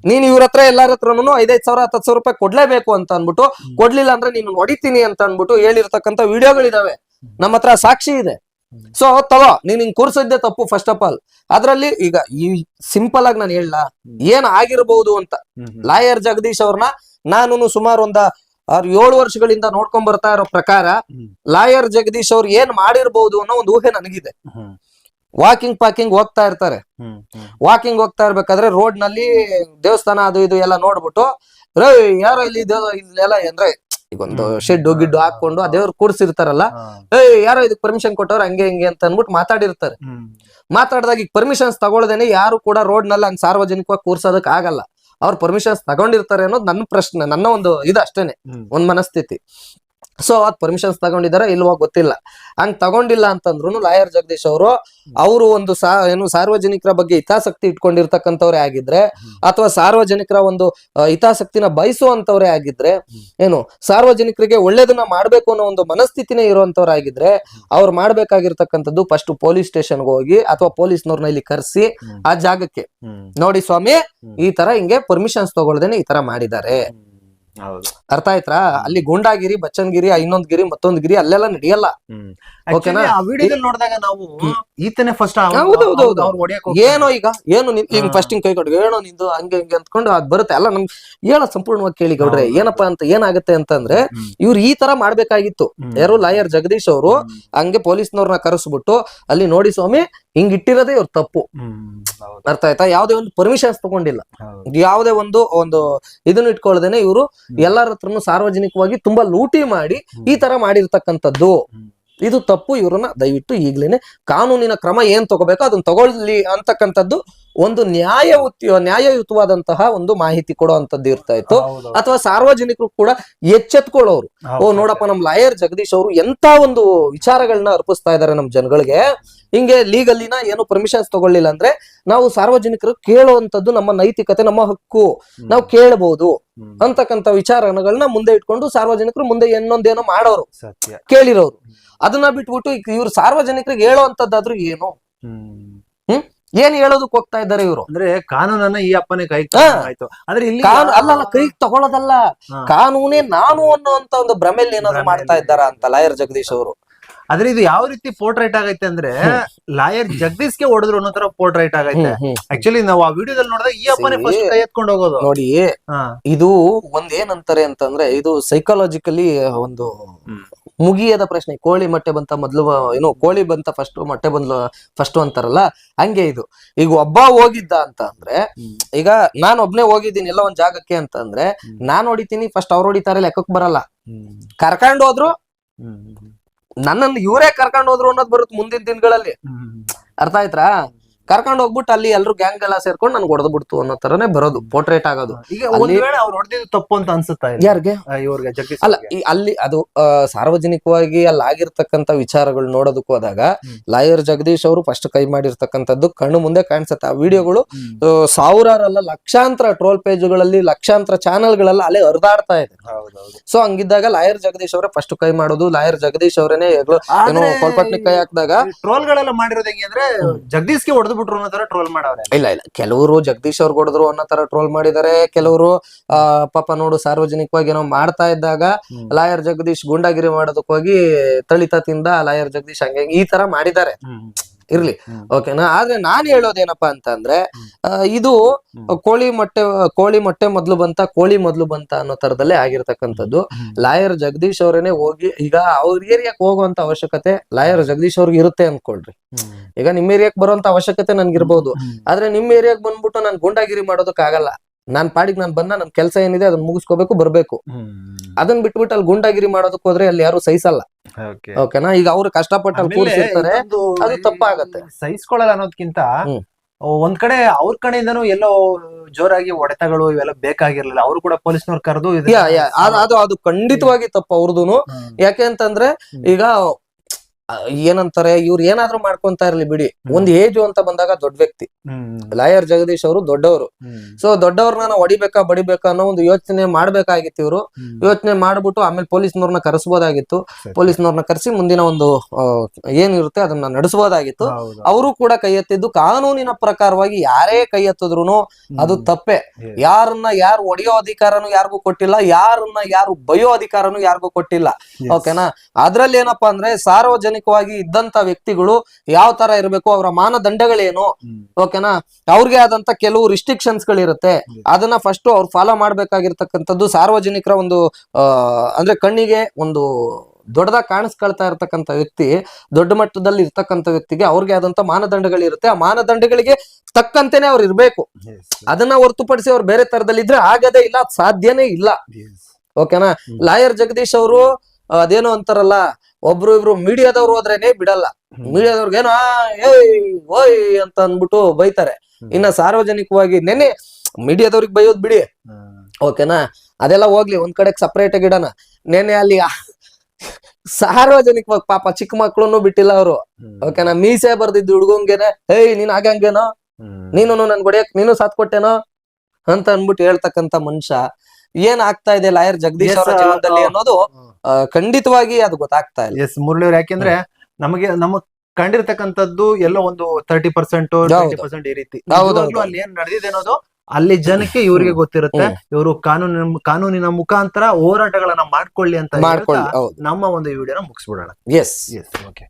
ನೀನ್ ಇವ್ರ ಹತ್ರ ಎಲ್ಲಾರ ಹತ್ರನು ಐದೈದ್ ಸಾವಿರ ಹತ್ತು ಸಾವಿರ ರೂಪಾಯಿ ಕೊಡ್ಲೇಬೇಕು ಅಂತ ಅನ್ಬಿಟ್ಟು ಕೊಡ್ಲಿಲ್ಲ ಅಂದ್ರೆ ನೀನು ಹೊಡಿತೀನಿ ಅಂತ ಅನ್ಬಿಟ್ಟು ಹೇಳಿರ್ತಕ್ಕಂಥ ವಿಡಿಯೋಗಳಿದಾವೆ ನಮ್ಮ ಹತ್ರ ಸಾಕ್ಷಿ ಇದೆ. ಸೊ ತಗೋ ನೀನ್ ಹಿಂಗ್ ಕೂರ್ಸಿದ್ದೆ ತಪ್ಪು ಫಸ್ಟ್ ಆಫ್ ಆಲ್ ಅದ್ರಲ್ಲಿ ಈಗ ಈ ಸಿಂಪಲ್ ಆಗಿ ನಾನು ಹೇಳ ಏನ್ ಆಗಿರ್ಬಹುದು ಅಂತ. ಲಾಯರ್ ಜಗದೀಶ್ ಅವ್ರನ್ನ ನಾನು ಸುಮಾರು ಒಂದ ಅವ್ರ ಏಳು ವರ್ಷಗಳಿಂದ ನೋಡ್ಕೊಂಡ್ ಬರ್ತಾ ಇರೋ ಪ್ರಕಾರ ಲಾಯರ್ ಜಗದೀಶ್ ಅವ್ರು ಏನ್ ಮಾಡಿರ್ಬಹುದು ಅನ್ನೋ ಒಂದು ಊಹೆ ನನಗಿದೆ. ವಾಕಿಂಗ್ ಪಾಕಿಂಗ್ ಹೋಗ್ತಾ ಇರ್ತಾರೆ. ವಾಕಿಂಗ್ ಹೋಗ್ತಾ ಇರ್ಬೇಕಾದ್ರೆ ರೋಡ್ನಲ್ಲಿ ದೇವಸ್ಥಾನ ಅದು ಇದು ಎಲ್ಲ ನೋಡ್ಬಿಟ್ಟು ರೇ ಯಾರೋ ಇಲ್ಲಿ ಇಲ್ಲೆಲ್ಲ ಅಂದ್ರೆ ಈಗ ಒಂದು ಶೆಡ್ ಗಿಡ್ಡು ಹಾಕೊಂಡು ಆ ದೇವ್ರು ಕೂರ್ಸಿರ್ತಾರಲ್ಲ ಏ ಯಾರೋ ಇದಕ್ ಪರ್ಮಿಷನ್ ಕೊಟ್ಟವ್ರು ಹಂಗೆ ಹಿಂಗೆ ಅಂತ ಅನ್ಬಿಟ್ಟು ಮಾತಾಡಿರ್ತಾರೆ. ಮಾತಾಡಿದಾಗ ಈಗ ಪರ್ಮಿಷನ್ಸ್ ತಗೊಳ್ದೇನೆ ಯಾರು ಕೂಡ ರೋಡ್ನಲ್ಲಿ ಹಂಗ್ ಸಾರ್ವಜನಿಕವಾಗಿ ಕೂರ್ಸೋದಕ್ ಆಗಲ್ಲ. ಅವ್ರ ಪರ್ಮಿಷನ್ಸ್ ತಗೊಂಡಿರ್ತಾರೆ ಅನ್ನೋದು ನನ್ನ ಪ್ರಶ್ನೆ ನನ್ನ ಒಂದು ಇದು ಅಷ್ಟೇನೆ ಒಂದ್ ಮನಸ್ಥಿತಿ. ಸೊ ಅವತ್ ಪರ್ಮಿಷನ್ಸ್ ತಗೊಂಡಿದಾರ ಇಲ್ವಾ ಗೊತ್ತಿಲ್ಲ. ಹಂಗ್ ತಗೊಂಡಿಲ್ಲ ಅಂತಂದ್ರು ಲಾಯರ್ ಜಗದೀಶ್ ಅವರು ಅವರು ಒಂದು ಸಾ ಏನು ಸಾರ್ವಜನಿಕರ ಬಗ್ಗೆ ಹಿತಾಸಕ್ತಿ ಇಟ್ಕೊಂಡಿರ್ತಕ್ಕಂಥವ್ರೇ ಆಗಿದ್ರೆ ಅಥವಾ ಸಾರ್ವಜನಿಕರ ಒಂದು ಹಿತಾಸಕ್ತಿನ ಬಯಸುವಂತವ್ರೇ ಆಗಿದ್ರೆ ಏನು ಸಾರ್ವಜನಿಕರಿಗೆ ಒಳ್ಳೇದನ್ನ ಮಾಡ್ಬೇಕು ಅನ್ನೋ ಒಂದು ಮನಸ್ಥಿತಿನೇ ಇರುವಂತವ್ರಾಗಿದ್ರೆ ಅವ್ರು ಮಾಡ್ಬೇಕಾಗಿರ್ತಕ್ಕಂಥದ್ದು ಫಸ್ಟ್ ಪೊಲೀಸ್ ಸ್ಟೇಷನ್ಗೆ ಹೋಗಿ ಅಥವಾ ಪೊಲೀಸ್ನವ್ರನ್ನ ಇಲ್ಲಿ ಕರೆಸಿ ಆ ಜಾಗಕ್ಕೆ. ನೋಡಿ ಸ್ವಾಮಿ ಈ ತರ ಹಿಂಗೆ ಪರ್ಮಿಷನ್ಸ್ ತಗೊಳ್ದೇನೆ ಈ ತರ ಮಾಡಿದ್ದಾರೆ. ಅರ್ಥ ಆಯ್ತಾ ಅಲ್ಲಿ ಗುಂಡಾಗಿರಿ ಬಚ್ಚನ್ಗಿರಿ ಇನ್ನೊಂದ್ ಗಿರಿ ಮತ್ತೊಂದ್ ಗಿರಿ ಅಲ್ಲೆಲ್ಲ ನಡೆಯಲ್ಲ. ಓಕೆನಾ? ಆ ವಿಡಿಯೋದಲ್ಲಿ ನೋಡಿದಾಗ ನಾವು ಈತನೇ ಫಸ್ಟ್ ಏನೋ ಈಗ ಏನು ನಿನ್ ಹಿಂಗ್ ಫಸ್ಟ್ ಹಿಂಗ್ ಕೈ ಕೊಟ್ಟು ಏನೋ ನಿಂದು ಹಂಗೆ ಹಿಂಗೆ ಅಂದ್ಕೊಂಡು ಅದ್ ಬರುತ್ತೆ. ಅಲ್ಲ ನಮ್ ಹೇಳ ಸಂಪೂರ್ಣವಾಗಿ ಕೇಳಿ ಗೌಡ್ರೆ. ಏನಪ್ಪಾ ಅಂತ ಏನಾಗುತ್ತೆ ಅಂತಂದ್ರೆ ಅಂದ್ರೆ ಇವ್ರು ಈ ತರ ಮಾಡ್ಬೇಕಾಗಿತ್ತು. ಯಾರು ಲಾಯರ್ ಜಗದೀಶ್ ಅವರು. ಹಂಗೆ ಪೊಲೀಸ್ನವ್ರನ್ನ ಕರೆಸ್ಬಿಟ್ಟು ಅಲ್ಲಿ ನೋಡಿ ಸ್ವಾಮಿ ಹಿಂಗ್ ಇಟ್ಟಿರೋದೇ ಇವ್ರ ತಪ್ಪು. ಅರ್ಥ ಆಯ್ತಾ? ಯಾವ್ದೇ ಒಂದು ಪರ್ಮಿಷನ್ಸ್ ತಗೊಂಡಿಲ್ಲ. ಯಾವ್ದೇ ಒಂದು ಒಂದು ಇದನ್ನ ಇಟ್ಕೊಳ್ದೇನೆ ಇವರು ಎಲ್ಲಾರ ಹತ್ರನು ಸಾರ್ವಜನಿಕವಾಗಿ ತುಂಬಾ ಲೂಟಿ ಮಾಡಿ ಈ ತರ ಮಾಡಿರ್ತಕ್ಕಂಥದ್ದು. ಇದು ತಪ್ಪು ಇವರನ್ನ ದಯವಿಟ್ಟು ಈಗ್ಲೇನೆ ಕಾನೂನಿನ ಕ್ರಮ ಏನ್ ತಗೋಬೇಕು ಅದನ್ನ ತಗೊಳ್ಳಿ ಅಂತಕ್ಕಂಥದ್ದು ಒಂದು ನ್ಯಾಯಯುತ ನ್ಯಾಯಯುತವಾದಂತಹ ಒಂದು ಮಾಹಿತಿ ಕೊಡುವಂತದ್ದು ಇರ್ತಾ ಇತ್ತು. ಅಥವಾ ಸಾರ್ವಜನಿಕರು ಕೂಡ ಎಚ್ಚೆತ್ಕೊಳ್ಳೋರು. ಓ. ನೋಡಪ್ಪ ನಮ್ ಲಾಯರ್ ಜಗದೀಶ್ ಅವರು ಎಂತ ಒಂದು ವಿಚಾರಗಳನ್ನ ಅರ್ಪಿಸ್ತಾ ಇದಾರೆ ನಮ್ ಜನಗಳಿಗೆ. ಹಿಂಗೆ ಲೀಗಲ್ಲಿನ ಏನು ಪರ್ಮಿಷನ್ಸ್ ತಗೊಳ್ಳಿಲ್ಲ ಅಂದ್ರೆ ನಾವು ಸಾರ್ವಜನಿಕರು ಕೇಳುವಂತದ್ದು ನಮ್ಮ ನೈತಿಕತೆ ನಮ್ಮ ಹಕ್ಕು. ನಾವು ಕೇಳಬಹುದು. ಅಂತಕ್ಕಂತ ವಿಚಾರಗಳನ್ನ ಮುಂದೆ ಇಟ್ಕೊಂಡು ಸಾರ್ವಜನಿಕರು ಮುಂದೆ ಇನ್ನೊಂದೇನೋ ಮಾಡೋರು. ಕೇಳಿರೋರು. ಅದನ್ನ ಬಿಟ್ಬಿಟ್ಟು ಇವ್ರು ಸಾರ್ವಜನಿಕರಿಗೆ ಹೇಳುವಂತದ್ದಾದ್ರೂ ಏನು? ಹ್ಮ್. ಏನ್ ಹೇಳೋದಕ್ ಹೋಗ್ತಾ ಇದ್ದಾರೆ ಇವರು? ಅಂದ್ರೆ ಕಾನೂನನ್ನ ಈ ಅಪ್ಪನೇ ಕೈ. ಆಯ್ತು. ಆದ್ರೆ ಇಲ್ಲಿ ಕಾನೂನು ಅಲ್ಲ ಅಲ್ಲ ಕೈಗೆ ತಗೊಳ್ಳೋದಲ್ಲ. ಕಾನೂನೇ ನಾನು ಅನ್ನೋಂತ ಒಂದು ಭ್ರಮೆಯಲ್ಲಿ ಏನಾದ್ರು ಮಾಡ್ತಾ ಇದ್ದಾರ ಅಂತ ಲಾಯರ್ ಜಗದೀಶ್ ಅವರು? ಆದ್ರೆ ಇದು ಯಾವ ರೀತಿ ಪೋರ್ಟ್ರೈಟ್ ಆಗೈತೆ ಅಂದ್ರೆ ಲಾಯರ್ ಜಗದೀಶ್ಗೆ ಹೊಡೆದ್ರು ಅನ್ನೋ ತರ ಪೋರ್ಟ್ರೈಟ್ ಆಗೈತೆ. ಆಕ್ಚುಲಿ ನಾವು ಆ ವಿಡಿಯೋದಲ್ಲಿ ನೋಡಿದ್ರೆ ಈ ಅಪ್ಪನೇ ಫಸ್ಟ್ ಕೈ ಎತ್ಕೊಂಡು ಹೋಗೋದು. ನೋಡಿ ಇದು ಒಂದ್ ಏನಂತಾರೆ ಅಂತಂದ್ರೆ ಇದು ಸೈಕಾಲಜಿಕಲಿ ಒಂದು ಮುಗಿಯದ ಪ್ರಶ್ನೆ ಕೋಳಿ ಮೊಟ್ಟೆ ಬಂತ ಮೊದ್ಲು ಏನು ಕೋಳಿ ಬಂತ ಫಸ್ಟ್ ಮೊಟ್ಟೆ ಬಂದ್ಲು ಫಸ್ಟ್ ಅಂತಾರಲ್ಲ ಹಂಗೆ ಇದು. ಈಗ ಒಬ್ಬ ಹೋಗಿದ್ದ ಅಂತ ಅಂದ್ರೆ ಈಗ ನಾನ್ ಒಬ್ನೇ ಹೋಗಿದ್ದೀನಿ ಎಲ್ಲ ಒಂದ್ ಜಾಗಕ್ಕೆ ಅಂತ ಅಂದ್ರೆ ನಾನ್ ಹೊಡಿತೀನಿ ಫಸ್ಟ್ ಅವ್ರು ಹೊಡಿತಾರೆ ಲೆಕ್ಕಕ್ ಬರಲ್ಲ. ಕರ್ಕೊಂಡ್ ಹೋದ್ರು ನನ್ನನ್ನು ಇವರೇ ಕರ್ಕೊಂಡು ಹೋದ್ರು ಅನ್ನೋದು ಬರುತ್ತೆ ಮುಂದಿನ ದಿನಗಳಲ್ಲಿ. ಅರ್ಥ ಆಯ್ತಾ ಕರ್ಕೊಂಡ್ ಹೋಗ್ಬಿಟ್ಟು ಅಲ್ಲಿ ಎಲ್ರು ಗ್ಯಾಂಗ್ ಎಲ್ಲ ಸೇರ್ಕೊಂಡು ನನ್ಗೆ ಹೊಡೆದ್ ಬಿಡ್ತು ಅನ್ನೋ ತರನೇ ಬರೋದು ಪೋರ್ಟ್ರೇಟ್ ಆಗೋದು ಈಗ ಒಂದ್ ಅಲ್ಲಿ- ವೇಳೆ ಅವ್ರು ಹೊಡೆದಿದ್ದು ತಪ್ಪು ಅಂತ ಅನ್ಸುತ್ತಾ ಇಲ್ಲ? ಯಾರಿಗೆ ಆ, ಇವ್ರಿಗೆ ಜಗದೀಶ್ ಅಲ್ಲ ಅವ್ರಿಗೆ. ಈ ಅಲ್ಲಿ ಅದು ಆ, ಸಾರ್ವಜನಿಕವಾಗಿ ಅಲ್ಲಿ ಆಗಿರ್ತಕ್ಕಂಥ ವಿಚಾರಗಳು ನೋಡೋದಕ್ಕೆ ಹೋದಾಗ. ಲಾಯರ್ ಜಗದೀಶ್ ಅವರು ಫಸ್ಟ್ ಕೈ ಮಾಡಿರ್ತಕ್ಕಂಥದ್ದು ಕಣ್ಣು ಮುಂದೆ ಕಾಣಿಸುತ್ತೆ ಆ ವಿಡಿಯೋಗಳು ಹ್ಮ್. ಸಾವಿರಾರಲ್ಲ ಲಕ್ಷಾಂತರ ಟ್ರೋಲ್ ಪೇಜ್ಗಳಲ್ಲಿ ಲಕ್ಷಾಂತರ ಚಾನೆಲ್ಗಳೆಲ್ಲ ಅಲ್ಲೇ ಹರಿದಾಡ್ತಾ ಇದೆ ಹೌದೌದು. ಸೊ ಹಂಗಿದ್ದಾಗ ಲಾಯರ್ ಜಗದೀಶ್ ಅವರೇ ಫಸ್ಟ್ ಕೈ ಮಾಡೋದು ಲಾಯರ್ ಜಗದೀಶ್ ಅವರೇನೆ ಏನೋ ಆದ್ರೆ ಕೋಲ್ಪಟ್ನಿ ಕೈ ಹಾಕಿದಾಗ ಈ ಟ್ರೋಲ್ಗಳೆಲ್ಲ ಮಾಡಿರೋದು ಹೆಂಗೆ ಅಂದ್ರೆ ಜಗದೀಶ್ಗೆ ಹೊಡೆದು ಬಿಟ್ರು ಅನ್ನೋ ತರ ಟ್ರೋಲ್ ಮಾಡವ್ರೆ. ಇಲ್ಲ ಇಲ್ಲ. ಕೆಲವರು ಜಗದೀಶ್ ಅವ್ರು ಹೊಡೆದ್ರು ಅನ್ನೋ ತರ ಟ್ರೋಲ್ ಮಾಡಿದ್ದಾರೆ ಕೆಲವರು ಆ ಪಾಪ ನೋಡು ಸಾರ್ವಜನಿಕವಾಗಿ ಏನೋ ಮಾಡ್ತಾ ಇದ್ದಾಗ ಲಾಯರ್ ಜಗದೀಶ್ ಗುಂಡಾಗಿರಿ ಮಾಡೋದಕ್ಕೆ ಹೋಗಿ ತಳಿತ ತಿಂದ ಲಾಯರ್ ಜಗದೀಶ್ ಹಂಗೆ ಈ ತರ ಮಾಡಿದ್ದಾರೆ. ಇರ್ಲಿ. ಓಕೆನಾ ಆದ್ರೆ ನಾನ್ ಹೇಳೋದೇನಪ್ಪಾ ಅಂತಂದ್ರೆ ಆ, ಇದು. ಕೋಳಿ ಮೊಟ್ಟೆ ಕೋಳಿ ಮೊಟ್ಟೆ ಮೊದ್ಲು ಬಂತ ಕೋಳಿ ಮೊದ್ಲು ಬಂತ ಅನ್ನೋ ತರದಲ್ಲೇ ಆಗಿರ್ತಕ್ಕಂಥದ್ದು. ಲಾಯರ್ ಜಗದೀಶ್ ಅವರೇನೆ ಹೋಗಿ ಈಗ ಅವ್ರ ಏರಿಯಾಕ್ ಹೋಗುವಂತ ಅವಶ್ಯಕತೆ ಲಾಯರ್ ಜಗದೀಶ್ ಅವ್ರಿಗೆ ಇರುತ್ತೆ ಅನ್ಕೊಳ್ರಿ. ಈಗ ನಿಮ್ ಏರಿಯಾಕ್ ಬರುವಂತ ಅವಶ್ಯಕತೆ ನನ್ಗಿರ್ಬೋದು. ಆದ್ರೆ ನಿಮ್ ಏರಿಯಾಕ್ ಬಂದ್ಬಿಟ್ಟು ನಾನ್ ಗುಂಡಾಗಿರಿ ಮಾಡೋದಕ್ಕಾಗಲ್ಲ ನಾನ್ ಪಾಡಿಗೆ ನಾನ್ ಬಂದ ನನ್ ಕೆಲಸ ಏನಿದೆ ಅದನ್ನ ಮುಗಿಸ್ಕೋಬೇಕು ಬರ್ಬೇಕು. ಅದನ್ನ ಬಿಟ್ಬಿಟ್ಟು ಅಲ್ಲಿ ಗುಂಡಾಗಿರಿ ಮಾಡೋದಕ್ ಹೋದ್ರೆ ಅಲ್ಲಿ ಯಾರು ಸಹಿಸಲ್ಲ. ಓಕೆನಾ ಈಗ ಅವ್ರು ಕಷ್ಟಪಟ್ಟು ಅಲ್ಲಿ ಕೂರಿಸಿರ್ತಾರೆ ಅದು ತಪ್ಪಾಗತ್ತೆ. ಸಹಿಸ್ಕೊಳ್ಳಲ್ಲ ಅನ್ನೋದ್ಕಿಂತ. ಒಂದ್ ಕಡೆ ಅವ್ರ ಕಡೆಯಿಂದನೂ ಎಲ್ಲೋ ಜೋರಾಗಿ ಹೊಡೆತಗಳು ಇವೆಲ್ಲ ಬೇಕಾಗಿರ್ಲಿಲ್ಲ. ಅವ್ರು ಕೂಡ ಪೊಲೀಸ್ನವ್ರು ಕರೆದು ಅದು ಅದು ಖಂಡಿತವಾಗಿ ತಪ್ಪು ಅವ್ರದೂನು. ಯಾಕೆ ಅಂತಂದ್ರೆ ಈಗ ಏನಂತಾರೆ ಇವ್ರು ಏನಾದ್ರು ಮಾಡ್ಕೊಂತ ಇರ್ಲಿ ಬಿಡಿ. ಒಂದ್ ಏಜು ಅಂತ ಬಂದಾಗ ದೊಡ್ಡ ವ್ಯಕ್ತಿ. ಲಾಯರ್ ಜಗದೀಶ್ ಅವರು ದೊಡ್ಡವರು. ಸೊ ದೊಡ್ಡವ್ರನ್ನ ನಾವು ಹೊಡಿಬೇಕಾ ಬಡಿಬೇಕಾ ಅನ್ನೋ ಒಂದು ಯೋಚನೆ ಮಾಡ್ಬೇಕಾಗಿತ್ತು ಇವರು. ಯೋಚನೆ ಮಾಡ್ಬಿಟ್ಟು ಆಮೇಲೆ ಪೊಲೀಸ್ನವ್ರನ್ನ ಕರೆಸಬಹುದಾಗಿತ್ತು ಪೊಲೀಸ್ನವ್ರನ್ನ ಕರೆಸಿ ಮುಂದಿನ ಒಂದು ಏನಿರುತ್ತೆ ಅದನ್ನ ನಡೆಸಬಹುದಾಗಿತ್ತು ಅವರು ಕೂಡ ಕೈ ಎತ್ತಿದ್ದು ಕಾನೂನಿನ ಪ್ರಕಾರವಾಗಿ ಯಾರೇ ಕೈ ಎತ್ತಿದ್ರು ಅದು ತಪ್ಪೆ. ಯಾರನ್ನ ಯಾರು ಹೊಡೆಯೋ ಅಧಿಕಾರನು ಯಾರಿಗೂ ಕೊಟ್ಟಿಲ್ಲ ಯಾರನ್ನ ಯಾರು ಬಯೋ ಅಧಿಕಾರನು ಯಾರಿಗೂ ಕೊಟ್ಟಿಲ್ಲ. ಓಕೆನಾ ಅದ್ರಲ್ಲಿ ಏನಪ್ಪಾ ಅಂದ್ರೆ ಸಾರ್ವಜನಿಕವಾಗಿ ಇದ್ದಂತ ವ್ಯಕ್ತಿಗಳು ಯಾವ ತರ ಇರಬೇಕು ಅವರ ಮಾನದಂಡಗಳೇನು ಓಕೆನಾ? ಅವ್ರಿಗೆ ಆದಂತ ಕೆಲವು ರಿಸ್ಟ್ರಿಕ್ಷನ್ಸ್ ಗಳಿರುತ್ತೆ. ಅದನ್ನ ಫಸ್ಟ್ ಅವ್ರು ಫಾಲೋ ಮಾಡ್ಬೇಕಾಗಿರ್ತಕ್ಕಂಥದ್ದು ಸಾರ್ವಜನಿಕರ ಒಂದು ಅಂದ್ರೆ ಕಣ್ಣಿಗೆ ಒಂದು ದೊಡ್ಡದಾಗ ಕಾಣಿಸ್ಕೊಳ್ತಾ ಇರ್ತಕ್ಕಂಥ ವ್ಯಕ್ತಿ ದೊಡ್ಡ ಮಟ್ಟದಲ್ಲಿ ಇರ್ತಕ್ಕಂಥ ವ್ಯಕ್ತಿಗೆ ಅವ್ರಿಗೆ ಆದಂತ ಮಾನದಂಡಗಳಿರುತ್ತೆ. ಆ ಮಾನದಂಡಗಳಿಗೆ ತಕ್ಕಂತೆನೆ ಅವ್ರು ಇರ್ಬೇಕು. ಅದನ್ನ ಹೊರತುಪಡಿಸಿ ಅವ್ರು ಬೇರೆ ತರದಲ್ಲಿ ಇದ್ರೆ ಆಗದೇ ಇಲ್ಲ ಸಾಧ್ಯನೇ ಇಲ್ಲ. ಓಕೆನಾ? ಲಾಯರ್ ಜಗದೀಶ್ ಅವರು ಅದೇನು ಅಂತಾರಲ್ಲ ಒಬ್ರು ಇಬ್ರು ಮೀಡಿಯಾದವ್ರು ಹೋದ್ರೇನೆ ಬಿಡಲ್ಲ. ಮೀಡಿಯಾದವ್ರಿಗೆ ಏನೋ ಏಯ್ ಓಯ್ ಅಂತ ಅಂದ್ಬಿಟ್ಟು ಬೈತಾರೆ. ಇನ್ನ ಸಾರ್ವಜನಿಕವಾಗಿ ನೆನೆ ಮೀಡಿಯಾದವ್ರಿಗೆ ಬೈಯೋದ್ ಬಿಡಿ. ಓಕೆನಾ? ಅದೆಲ್ಲ ಹೋಗ್ಲಿ ಒಂದ್ ಕಡೆ ಸಪರೇಟ್ ಗಿಡನ ನೆನೆ ಅಲ್ಲಿ ಸಾರ್ವಜನಿಕವಾಗಿ ಪಾಪ ಚಿಕ್ಕ ಮಕ್ಳುನು ಬಿಟ್ಟಿಲ್ಲ ಅವರು. ಓಕೆನಾ? ಮೀಸೆ ಬರ್ದಿದ್ದು ಹುಡ್ಗಂಗೆನೆ ಏಯ್ ನೀನ್ ಆಗಂಗೇನೋ ನೀನು ನನ್ ಹೊಡೆಯಕ್ ನೀನು ಸಾತ್ ಕೊಟ್ಟೇನೋ? ಅಂತ ಅನ್ಬಿಟ್ಟು ಹೇಳ್ತಕ್ಕಂತ ಮನುಷ್ಯ ಏನ್ ಆಗ್ತಾ ಇದೆ ಲಾಯರ್ ಜಗದೀಶ್ ಅವರ ಜೀವನದಲ್ಲಿ ಅನ್ನೋದು ಖಂಡಿತವಾಗಿ ಅದು ಗೊತ್ತಾಗ್ತಾ ಇಲ್ಲ. ಎಸ್ ಮುರಳಿಯವ್ರು ಯಾಕೆಂದ್ರೆ ನಮಗೆ ನಮ್ಮ ಕಂಡಿರ್ತಕ್ಕಂಥದ್ದು ಎಲ್ಲೋ ಒಂದು ತರ್ಟಿ ಪರ್ಸೆಂಟ್ ಪರ್ಸೆಂಟ್ ಈ ರೀತಿ. ಅಲ್ಲಿ ಏನ್ ನಡೆದಿದೆ ಅನ್ನೋದು ಅಲ್ಲಿ ಜನಕ್ಕೆ ಇವರಿಗೆ ಗೊತ್ತಿರುತ್ತೆ. ಇವರು ಕಾನೂನಿನ ಕಾನೂನಿನ ಮುಖಾಂತರ ಹೋರಾಟಗಳನ್ನ ಮಾಡ್ಕೊಳ್ಳಿ ಅಂತ ನಮ್ಮ ಒಂದು ವಿಡಿಯೋನ ಮುಗಿಸ್ಬಿಡೋಣ. S yes okay